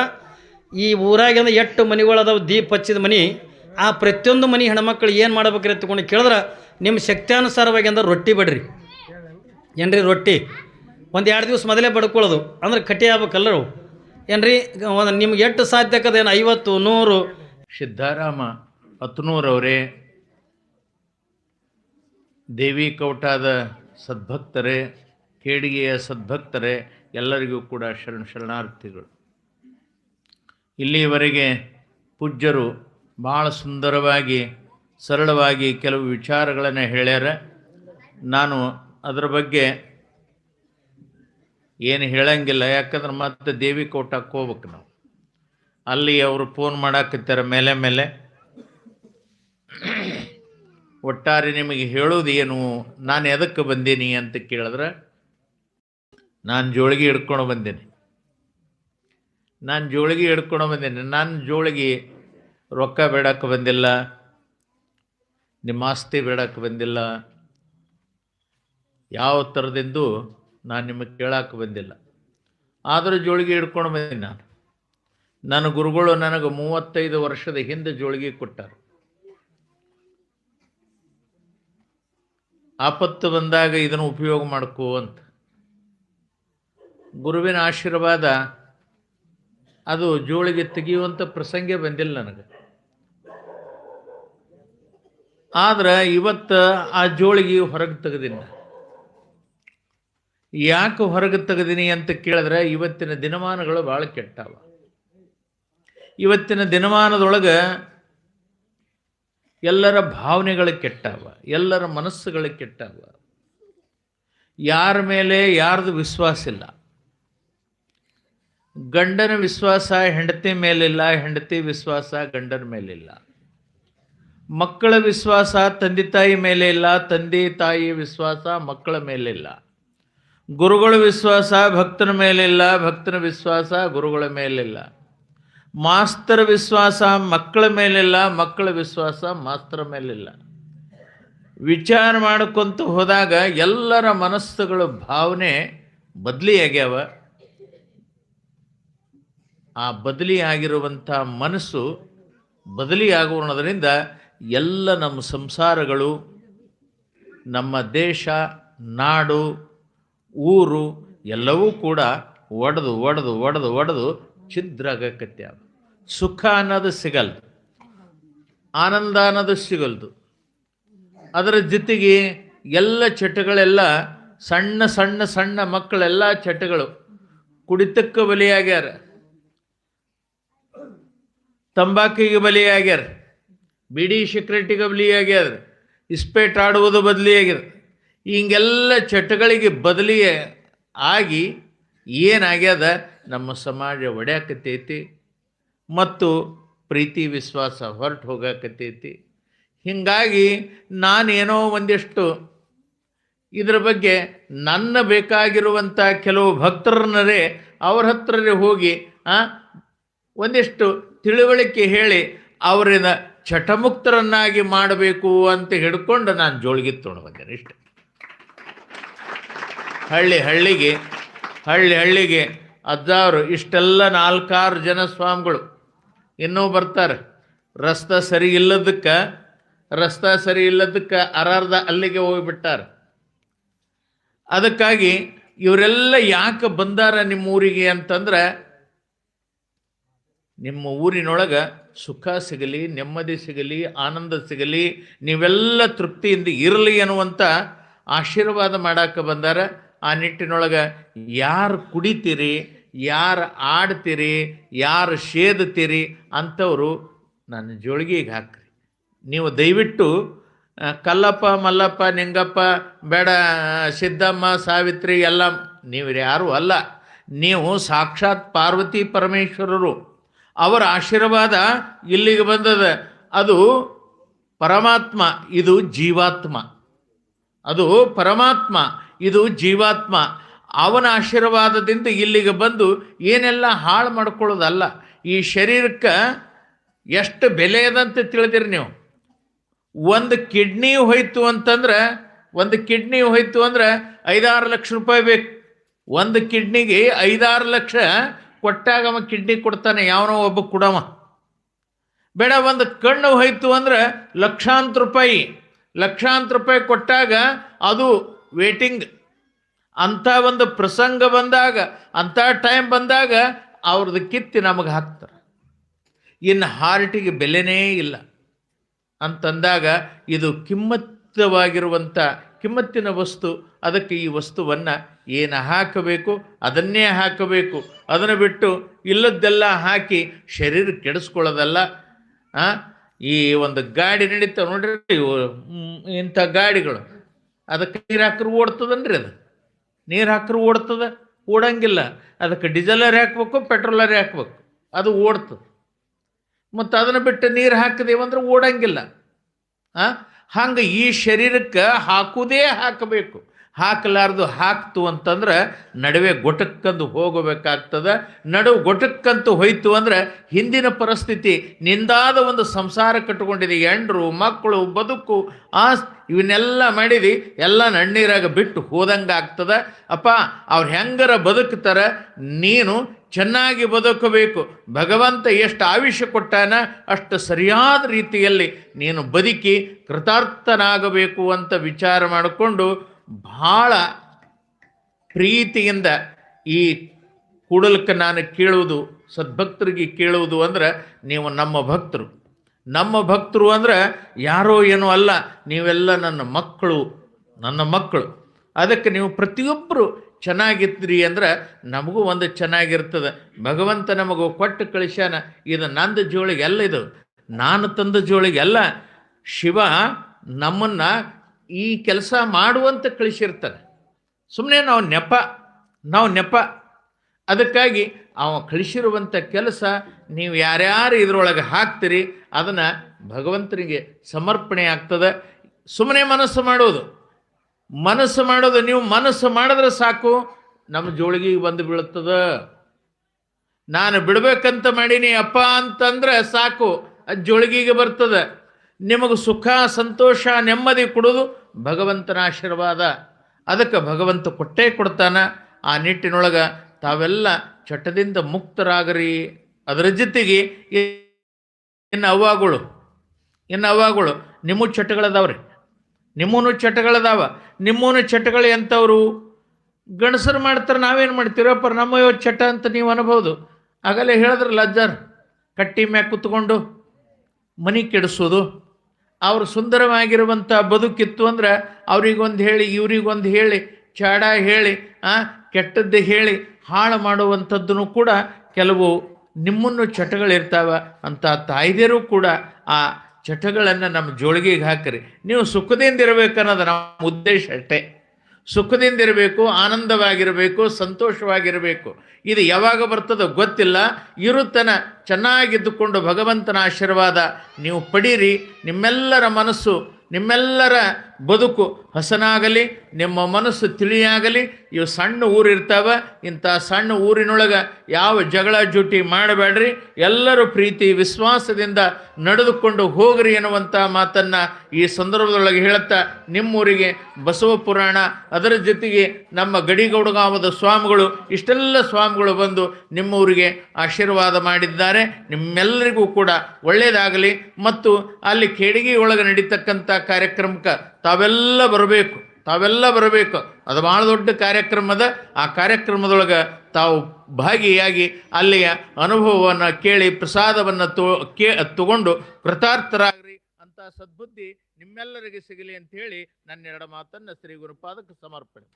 ಈ ಊರಾಗಿಂದ ಎಷ್ಟು ಮನೆಗಳು ಅದಾವೆ ದೀಪ ಹಚ್ಚಿದ ಮನೆ, ಆ ಪ್ರತಿಯೊಂದು ಮನೆ ಹೆಣ್ಮಕ್ಳು ಏನು ಮಾಡ್ಬೇಕ್ರಿ ತಗೊಂಡು ಕೇಳಿದ್ರೆ ನಿಮ್ಮ ಶಕ್ತಿಯಾನುಸಾರವಾಗಿ ಅಂದ್ರೆ ರೊಟ್ಟಿ ಬಡ್ರಿ. ಏನ್ರಿ ರೊಟ್ಟಿ? ಒಂದು ಎರಡು ದಿವಸ ಮೊದಲೇ ಬಡ್ಕೊಳ್ಳೋದು. ಅಂದ್ರೆ ಕಟ್ಟಿ ಆಗ್ಬೇಕಲ್ಲ ಅವು. ಏನ್ರಿ, ಒಂದು ನಿಮ್ಗೆ ಎಷ್ಟು ಸಾಧ್ಯ ಏನು ಐವತ್ತು, ನೂರು? ಸಿದ್ಧಾರಾಮ ಹತ್ನೂರವರೇ ದೇವಿ ಕೌಟಾದ ಸದ್ಭಕ್ತರೇ, ಕೇಡಿಗೆಯ ಸದ್ಭಕ್ತರೇ, ಎಲ್ಲರಿಗೂ ಕೂಡ ಶರಣ ಶರಣಾರ್ಥಿಗಳು. ಇಲ್ಲಿಯವರೆಗೆ ಪೂಜ್ಯರು ಭಾಳ ಸುಂದರವಾಗಿ ಸರಳವಾಗಿ ಕೆಲವು ವಿಚಾರಗಳನ್ನು ಹೇಳ್ಯಾರ. ನಾನು ಅದರ ಬಗ್ಗೆ ಏನು ಹೇಳಂಗಿಲ್ಲ. ಯಾಕಂದ್ರೆ ಮತ್ತೆ ದೇವಿ ಕೋಟಕ್ಕೆ ಹೋಗ್ಬೇಕು ನಾವು. ಅಲ್ಲಿ ಅವರು ಫೋನ್ ಮಾಡಾಕತ್ತಾರೆ ಮೇಲೆ ಮೇಲೆ. ಒಟ್ಟಾರೆ ನಿಮಗೆ ಹೇಳೋದು ಏನು ನಾನು ಎದಕ್ಕೆ ಬಂದೀನಿ ಅಂತ ಕೇಳಿದ್ರೆ, ನಾನು ಜೋಳಿಗೆ ಹಿಡ್ಕೊಂಡು ಬಂದೀನಿ. ನಾನು ಜೋಳಿಗೆ ಹಿಡ್ಕೊಂಡು ಬಂದೀನಿ. ನಾನು ಜೋಳಿಗೆ ರೊಕ್ಕ ಬೇಡಕ್ಕೆ ಬಂದಿಲ್ಲ. ನಿಮ್ಮ ಆಸ್ತಿ ಬೇಡಕ್ಕೆ ಬಂದಿಲ್ಲ. ಯಾವ ಥರದಿಂದು ನಾನು ನಿಮಗೆ ಕೇಳಕ್ಕೆ ಬಂದಿಲ್ಲ. ಆದರೂ ಜೋಳಿಗೆ ಹಿಡ್ಕೊಂಡು ಬಂದೀನಿ ನಾನು. ನನ್ನ ಗುರುಗಳು ನನಗೆ ಮೂವತ್ತೈದು ವರ್ಷದ ಹಿಂದೆ ಜೋಳಿಗೆ ಕೊಟ್ಟರು. ಆಪತ್ತು ಬಂದಾಗ ಇದನ್ನು ಉಪಯೋಗ ಮಾಡ್ಕೋ ಅಂತ. ಗುರುವಿನ ಆಶೀರ್ವಾದ ಅದು ಜೋಳಿಗೆ ತೆಗೆಯುವಂಥ ಪ್ರಸಂಗ ಬಂದಿಲ್ಲ ನನಗೆ. ಆದ್ರೆ ಇವತ್ತು ಆ ಜೋಳಿಗೆ ಹೊರಗೆ ತೆಗೆದಿನ ಯಾಕೆ ಹೊರಗೆ ತೆಗೆದಿನಿ ಅಂತ ಕೇಳಿದ್ರೆ ಇವತ್ತಿನ ದಿನಮಾನಗಳು ಭಾಳ ಕೆಟ್ಟವ. ಇವತ್ತಿನ ದಿನಮಾನದೊಳಗೆ ಎಲ್ಲರ ಭಾವನೆಗಳು ಕೆಟ್ಟವ, ಎಲ್ಲರ ಮನಸ್ಸುಗಳು ಕೆಟ್ಟವ. ಯಾರ ಮೇಲೆ ಯಾರ್ದು ವಿಶ್ವಾಸ ಇಲ್ಲ. ಗಂಡನ ವಿಶ್ವಾಸ ಹೆಂಡತಿ ಮೇಲಿಲ್ಲ, ಹೆಂಡತಿ ವಿಶ್ವಾಸ ಗಂಡನ ಮೇಲಿಲ್ಲ. ಮಕ್ಕಳ ವಿಶ್ವಾಸ ತಂದೆ ತಾಯಿ ಮೇಲೆ ಇಲ್ಲ, ತಂದೆ ತಾಯಿ ವಿಶ್ವಾಸ ಮಕ್ಕಳ ಮೇಲಿಲ್ಲ ಗುರುಗಳ ವಿಶ್ವಾಸ ಭಕ್ತನ ಮೇಲಿಲ್ಲ ಭಕ್ತನ ವಿಶ್ವಾಸ ಗುರುಗಳ ಮೇಲಿಲ್ಲ ಮಾಸ್ತರ ವಿಶ್ವಾಸ ಮಕ್ಕಳ ಮೇಲಿಲ್ಲ ಮಕ್ಕಳ ವಿಶ್ವಾಸ ಮಾಸ್ತರ ಮೇಲಿಲ್ಲ ವಿಚಾರ ಮಾಡ್ಕೊಂತ ಹೋದಾಗ ಎಲ್ಲರ ಮನಸ್ಸುಗಳ ಭಾವನೆ ಬದಲಿಯಾಗ್ಯಾವ ಆ ಬದಲಿಯಾಗಿರುವಂಥ ಮನಸ್ಸು ಬದಲಿ ಆಗುವುದರಿಂದ ಎಲ್ಲ ನಮ್ಮ ಸಂಸಾರಗಳು, ನಮ್ಮ ದೇಶ, ನಾಡು, ಊರು ಎಲ್ಲವೂ ಕೂಡ ಒಡೆದು ಒಡೆದು ಒಡೆದು ಒಡೆದು ಛಿದ್ರಾಗಕತ್ಯಾವ ಸುಖ ಅನ್ನೋದು ಸಿಗಲ್ದು. ಆನಂದ ಅನ್ನೋದು ಸಿಗಲ್ದು. ಅದರ ಜೊತೆಗೆ ಎಲ್ಲ ಚಟಗಳೆಲ್ಲ ಸಣ್ಣ ಸಣ್ಣ ಸಣ್ಣ ಮಕ್ಕಳೆಲ್ಲ ಚಟಗಳು ಕುಡಿತಕ್ಕೆ ಬಲಿಯಾಗ್ಯಾರ. ತಂಬಾಕಿಗೆ ಬಲಿಯಾಗ್ಯಾರ. ಬಿಡಿ ಸಿಕ್ರೆಟಿಗೆ ಆಗ್ಯದ, ಇಸ್ಪೇಟ್ ಆಡುವುದು ಬದಲಿಯಾಗಿದೆ ಹಿಂಗೆಲ್ಲ ಚಟಗಳಿಗೆ ಬದಲಿ ಆಗಿ ಏನಾಗ್ಯದ ನಮ್ಮ ಸಮಾಜ ಒಡ್ಯಾಕತೈತಿ ಮತ್ತು ಪ್ರೀತಿ ವಿಶ್ವಾಸ ಹೊರಟು ಹೋಗಾಕತೈತಿ. ಹೀಗಾಗಿ ನಾನೇನೋ ಒಂದಿಷ್ಟು ಇದರ ಬಗ್ಗೆ ನನ್ನ ಬೇಕಾಗಿರುವಂಥ ಕೆಲವು ಭಕ್ತರನ್ನರೇ ಅವ್ರ ಹತ್ರನೇ ಹೋಗಿ ಒಂದಿಷ್ಟು ತಿಳುವಳಿಕೆ ಹೇಳಿ ಅವರಿನ ಚಟಮುಕ್ತರನ್ನಾಗಿ ಮಾಡಬೇಕು ಅಂತ ಹಿಡ್ಕೊಂಡು ನಾನು ಜೋಳಿಗೆ ತೊಗೊಂಡು ಇಷ್ಟೆ. ಹಳ್ಳಿ ಹಳ್ಳಿಗೆ ಹಳ್ಳಿ ಹಳ್ಳಿಗೆ ಅಜ್ಜಾವರು ಇಷ್ಟೆಲ್ಲ ನಾಲ್ಕಾರು ಜನ ಸ್ವಾಮಿಗಳು. ಇನ್ನೂ ಬರ್ತಾರೆ. ರಸ್ತೆ ಸರಿ ಇಲ್ಲದಕ್ಕೆ, ರಸ್ತೆ ಸರಿ ಇಲ್ಲದಕ್ಕೆ ಅರಾರ್ಧ ಅಲ್ಲಿಗೆ ಹೋಗಿಬಿಟ್ಟಾರೆ. ಅದಕ್ಕಾಗಿ ಇವರೆಲ್ಲ ಯಾಕೆ ಬಂದಾರ ನಿಮ್ಮ ಊರಿಗೆ ಅಂತಂದ್ರೆ, ನಿಮ್ಮ ಊರಿನೊಳಗೆ ಸುಖ ಸಿಗಲಿ, ನೆಮ್ಮದಿ ಸಿಗಲಿ, ಆನಂದ ಸಿಗಲಿ, ನೀವೆಲ್ಲ ತೃಪ್ತಿಯಿಂದ ಇರಲಿ ಅನ್ನುವಂಥ ಆಶೀರ್ವಾದ ಮಾಡಕ್ಕೆ ಬಂದಾರ. ಆ ನಿಟ್ಟಿನೊಳಗೆ ಯಾರು ಕುಡಿತೀರಿ, ಯಾರು ಆಡ್ತೀರಿ, ಯಾರು ಸೇದ್ತೀರಿ ಅಂಥವರು ನನ್ನ ಜೋಳಿಗೆಗೆ ಹಾಕ್ರಿ. ನೀವು ದಯವಿಟ್ಟು ಕಲ್ಲಪ್ಪ, ಮಲ್ಲಪ್ಪ, ನಿಂಗಪ್ಪ, ಬೇಡ, ಸಿದ್ದಮ್ಮ, ಸಾವಿತ್ರಿ, ಎಲ್ಲ ನೀವು ಯಾರು ಅಲ್ಲ, ನೀವು ಸಾಕ್ಷಾತ್ ಪಾರ್ವತಿ ಪರಮೇಶ್ವರರು. ಅವರ ಆಶೀರ್ವಾದ ಇಲ್ಲಿಗೆ ಬಂದದ. ಅದು ಪರಮಾತ್ಮ, ಇದು ಜೀವಾತ್ಮ. ಅದು ಪರಮಾತ್ಮ, ಇದು ಜೀವಾತ್ಮ. ಅವನ ಆಶೀರ್ವಾದದಿಂದ ಇಲ್ಲಿಗೆ ಬಂದು ಏನೆಲ್ಲ ಹಾಳು ಮಾಡ್ಕೊಳ್ಳೋದಲ್ಲ. ಈ ಶರೀರಕ್ಕೆ ಎಷ್ಟು ಬೆಲೆ ಅದಂತ ತಿಳಿದಿರಿ ನೀವು. ಒಂದು ಕಿಡ್ನಿ ಹೋಯ್ತು ಅಂತಂದ್ರೆ, ಒಂದು ಕಿಡ್ನಿ ಹೋಯ್ತು ಅಂದ್ರೆ ಐದಾರು ಲಕ್ಷ ರೂಪಾಯಿ ಬೇಕು. ಒಂದು ಕಿಡ್ನಿಗೆ ಐದಾರು ಲಕ್ಷ ಕೊಟ್ಟಾಗ ಅವ ಕಿಡ್ನಿ ಕೊಡ್ತಾನೆ, ಯಾವನೋ ಒಬ್ಬ ಕೊಡವ. ಬೇಡ, ಒಂದು ಕಣ್ಣು ಹೋಯ್ತು ಅಂದ್ರೆ ಲಕ್ಷಾಂತರ ರೂಪಾಯಿ. ಲಕ್ಷಾಂತರ ರೂಪಾಯಿ ಕೊಟ್ಟಾಗ ಅದು ವೇಟಿಂಗ್ ಅಂಥ ಒಂದು ಪ್ರಸಂಗ ಬಂದಾಗ ಅಂಥ ಟೈಮ್ ಬಂದಾಗ ಅವ್ರದ್ದು ಕಿತ್ತಿ ನಮಗೆ ಹಾಕ್ತಾರೆ. ಇನ್ನು ಹಾರ್ಟಿಗೆ ಬೆಲೆನೇ ಇಲ್ಲ. ಅಂತಂದಾಗ ಇದು ಕಿಮ್ಮತ್ತವಾಗಿರುವಂಥ ಕಿಮ್ಮತ್ತಿನ ವಸ್ತು ಅದಕ್ಕೆ ಈ ವಸ್ತುವನ್ನು ಏನು ಹಾಕಬೇಕು, ಅದನ್ನೇ ಹಾಕಬೇಕು. ಅದನ್ನು ಬಿಟ್ಟು ಇಲ್ಲದ್ದೆಲ್ಲ ಹಾಕಿ ಶರೀರ ಕೆಡಿಸ್ಕೊಳ್ಳೋದಲ್ಲ. ಈ ಒಂದು ಗಾಡಿ ನಡೀತಾವೆ ನೋಡ್ರಿ ಇಂಥ ಗಾಡಿಗಳು. ಅದಕ್ಕೆ ನೀರು ಹಾಕ್ರೆ ಓಡ್ತದನ್ರಿ ಅದು. ನೀರು ಹಾಕ್ರೆ ಓಡ್ತದ? ಓಡಂಗಿಲ್ಲ. ಅದಕ್ಕೆ ಡೀಸೆಲರ್ ಹಾಕ್ಬೇಕು ಪೆಟ್ರೋಲರ್ ಹಾಕ್ಬೇಕು. ಅದು ಓಡ್ತದೆ ಮತ್ತು ಅದನ್ನು ಬಿಟ್ಟು ನೀರು ಹಾಕಿದೇವಂದ್ರೆ ಓಡಂಗಿಲ್ಲ. ಹಾಂ ಹಂಗೆ ಈ ಶರೀರಕ್ಕೆ ಹಾಕುವುದೇ ಹಾಕಬೇಕು. ಹಾಕಲಾರ್ದು ಹಾಕ್ತು ಅಂತಂದ್ರೆ ನಡುವೆ ಗೊಟಕ್ಕಂದು ಹೋಗಬೇಕಾಗ್ತದೆ. ನಡುವು ಗೊಟಕ್ಕಂತೂ ಹೋಯ್ತು ಅಂದ್ರೆ ಹಿಂದಿನ ಪರಿಸ್ಥಿತಿ, ನಿಂದಾದ ಒಂದು ಸಂಸಾರ ಕಟ್ಟಿಕೊಂಡಿದೆ. ಎಂಡ್ರು ಮಕ್ಕಳು, ಬದುಕು, ಆಸ್, ಇವನ್ನೆಲ್ಲ ಮಾಡಿದಿ, ಎಲ್ಲ ನಣ್ಣೀರಾಗ ಬಿಟ್ಟು ಹೋದಂಗೆ ಆಗ್ತದೆ ಅಪ್ಪ, ಅವ್ರು ಹೆಂಗರ ಬದುಕ್ತಾರೆ? ನೀನು ಚೆನ್ನಾಗಿ ಬದುಕಬೇಕು. ಭಗವಂತ ಎಷ್ಟು ಆವಿಷ್ಯ ಕೊಟ್ಟಾನ? ಅಷ್ಟು ಸರಿಯಾದ ರೀತಿಯಲ್ಲಿ ನೀನು ಬದುಕಿ ಕೃತಾರ್ಥನಾಗಬೇಕು ಅಂತ ವಿಚಾರ ಮಾಡಿಕೊಂಡು ಭಾಳ ಪ್ರೀತಿಯಿಂದ ಈ ಕೂಡಲಕ್ಕೆ ನಾನು ಕೇಳುವುದು, ಸದ್ಭಕ್ತರಿಗೆ ಕೇಳುವುದು ಅಂದ್ರೆ ನೀವು ನಮ್ಮ ಭಕ್ತರು. ನಮ್ಮ ಭಕ್ತರು ಅಂದ್ರೆ ಯಾರೋ ಏನೋ ಅಲ್ಲ, ನೀವೆಲ್ಲ ನನ್ನ ಮಕ್ಕಳು ನನ್ನ ಮಕ್ಕಳು. ಅದಕ್ಕೆ ನೀವು ಪ್ರತಿಯೊಬ್ಬರು ಚೆನ್ನಾಗಿದ್ರಿ ಅಂದ್ರೆ ನಮಗೂ ಒಂದು ಚೆನ್ನಾಗಿರ್ತದೆ. ಭಗವಂತ ನಮಗೂ ಕೊಟ್ಟು ಕಳಿಸ್ಯಾನ, ಇದು ನಂದ ಜೋಳಿಗೆ ಎಲ್ಲ ಇದು. ನಾನು ತಂದ ಜೋಳಿಗೆ ಎಲ್ಲ ಶಿವ ನಮ್ಮನ್ನು ಈ ಕೆಲಸ ಮಾಡುವಂತ ಕಳಿಸಿರ್ತಾನೆ. ಸುಮ್ಮನೆ ನಾವು ನೆಪ ನಾವು ನೆಪ. ಅದಕ್ಕಾಗಿ ಅವ ಕಳಿಸಿರುವಂಥ ಕೆಲಸ ನೀವು ಯಾರ್ಯಾರು ಇದರೊಳಗೆ ಹಾಕ್ತೀರಿ, ಅದನ್ನು ಭಗವಂತನಿಗೆ ಸಮರ್ಪಣೆ ಆಗ್ತದೆ. ಸುಮ್ಮನೆ ಮನಸ್ಸು ಮಾಡೋದು. ಮನಸ್ಸು ಮಾಡೋದು, ನೀವು ಮನಸ್ಸು ಮಾಡಿದ್ರೆ ಸಾಕು, ನಮ್ಮ ಜೋಳಿಗೆಗೆ ಬಂದು ಬೀಳುತ್ತದ ನಾನು ಬಿಡಬೇಕಂತ ಮಾಡೀನಿ, ಅಪ್ಪ ಅಂತಂದ್ರೆ ಸಾಕು, ಅದು ಜೋಳಿಗೆಗೆ ಬರ್ತದೆ. ನಿಮಗೆ ಸುಖ, ಸಂತೋಷ, ನೆಮ್ಮದಿ ಕೊಡೋದು ಭಗವಂತನ ಆಶೀರ್ವಾದ. ಅದಕ್ಕೆ ಭಗವಂತ ಕೊಟ್ಟೇ ಕೊಡ್ತಾನ. ಆ ನಿಟ್ಟಿನೊಳಗೆ ತಾವೆಲ್ಲ ಚಟದಿಂದ ಮುಕ್ತರಾಗರಿ. ಅದರ ಜೊತೆಗೆ ಇನ್ನು ಅವ್ವಾಗಳು. ಇನ್ನು ಅವ್ವಾಗಳು. ನಿಮ್ಮ ಚಟಗಳದಾವ್ರಿ. ನಿಮ್ಮೂನು ಚಟಗಳದಾವ. ನಿಮ್ಮೂನು ಚಟಗಳು ಎಂಥವ್ರು. ಗಣಸರು ಮಾಡ್ತಾರೆ ನಾವೇನು ಮಾಡ್ತೀರಪ್ಪ ನಮ್ಮ ಚಟ ಅಂತ ನೀವು ಅನ್ಬೋದು. ಆಗಲೇ ಹೇಳಿದ್ರಲ್ಲ ಅಜ್ಜಾರ್, ಕಟ್ಟಿ ಮ್ಯಾಗ ಕುತ್ಕೊಂಡು ಮನೆ ಕೆಡಿಸೋದು. ಅವ್ರು ಸುಂದರವಾಗಿರುವಂಥ ಬದುಕಿತ್ತು ಅಂದ್ರೆ ಅವ್ರಿಗೊಂದು ಹೇಳಿ, ಇವರಿಗೊಂದು ಹೇಳಿ ಚಾಡ ಹೇಳಿ ಕೆಟ್ಟದ್ದು ಹೇಳಿ ಹಾಳು ಮಾಡುವಂಥದ್ದನ್ನು ಕೂಡ ಕೆಲವು ನಿಮ್ಮನ್ನು ಚಟಗಳಿರ್ತಾವೆ ಅಂತ ತಾಯ್ದಿರು ಕೂಡ ಆ ಚಟಗಳನ್ನು ನಮ್ಮ ಜೋಳಿಗೆಗೆ ಹಾಕಿರಿ. ನೀವು ಸುಖದಿಂದ ಇರಬೇಕನ್ನೋದು ನಮ್ಮ ಉದ್ದೇಶ ಅಷ್ಟೇ. ಸುಖದಿಂದಿರಬೇಕು, ಆನಂದವಾಗಿರಬೇಕು, ಸಂತೋಷವಾಗಿರಬೇಕು. ಇದು ಯಾವಾಗ ಬರ್ತದೋ ಗೊತ್ತಿಲ್ಲ. ಇರುತ್ತನ ಚೆನ್ನಾಗಿದ್ದುಕೊಂಡು ಭಗವಂತನ ಆಶೀರ್ವಾದ ನೀವು ಪಡೀರಿ. ನಿಮ್ಮೆಲ್ಲರ ಮನಸ್ಸು, ನಿಮ್ಮೆಲ್ಲರ ಬದುಕು ಹಸನಾಗಲಿ, ನಿಮ್ಮ ಮನಸ್ಸು ತಿಳಿಯಾಗಲಿ, ಇವು ಸಣ್ಣ ಊರಿರ್ತಾವೆ, ಇಂಥ ಸಣ್ಣ ಊರಿನೊಳಗೆ ಯಾವ ಜಗಳ ಜುಟಿ ಮಾಡಬೇಡ್ರಿ, ಎಲ್ಲರೂ ಪ್ರೀತಿ, ವಿಶ್ವಾಸದಿಂದ ನಡೆದುಕೊಂಡು ಹೋಗ್ರಿ ಎನ್ನುವಂಥ ಮಾತನ್ನು ಈ ಸಂದರ್ಭದೊಳಗೆ ಹೇಳುತ್ತಾ, ನಿಮ್ಮೂರಿಗೆ ಬಸವ ಪುರಾಣ, ಅದರ ಜೊತೆಗೆ ನಮ್ಮ ಗಡಿಗೌಡಗಾಮದ ಸ್ವಾಮಿಗಳು, ಇಷ್ಟೆಲ್ಲ ಸ್ವಾಮಿಗಳು ಬಂದು ನಿಮ್ಮೂರಿಗೆ ಆಶೀರ್ವಾದ ಮಾಡಿದ್ದಾರೆ. ನಿಮ್ಮೆಲ್ಲರಿಗೂ ಕೂಡ ಒಳ್ಳೆಯದಾಗಲಿ ಮತ್ತು ಅಲ್ಲಿ ಕೇಡಿಗೆ ಒಳಗೆ ನಡೀತಕ್ಕಂಥ ಕಾರ್ಯಕ್ರಮಕ್ಕೆ ತಾವೆಲ್ಲ ಬರಬೇಕು ತಾವೆಲ್ಲ ಬರಬೇಕು. ಅದು ಭಾಳ ದೊಡ್ಡ ಕಾರ್ಯಕ್ರಮದ, ಆ ಕಾರ್ಯಕ್ರಮದೊಳಗೆ ತಾವು ಭಾಗಿಯಾಗಿ ಅಲ್ಲಿಯ ಅನುಭವವನ್ನು ಕೇಳಿ ಪ್ರಸಾದವನ್ನು ತೋ, ಕೇ, ತಗೊಂಡು ಕೃತಾರ್ಥರಾಗ್ರಿ ಅಂತ ಸದ್ಬುದ್ಧಿ ನಿಮ್ಮೆಲ್ಲರಿಗೆ ಸಿಗಲಿ ಅಂತ ಹೇಳಿ ನನ್ನ ಎರಡು ಮಾತನ್ನು ಶ್ರೀ ಗುರುಪಾದಕ್ಕೆ ಸಮರ್ಪಣೆ.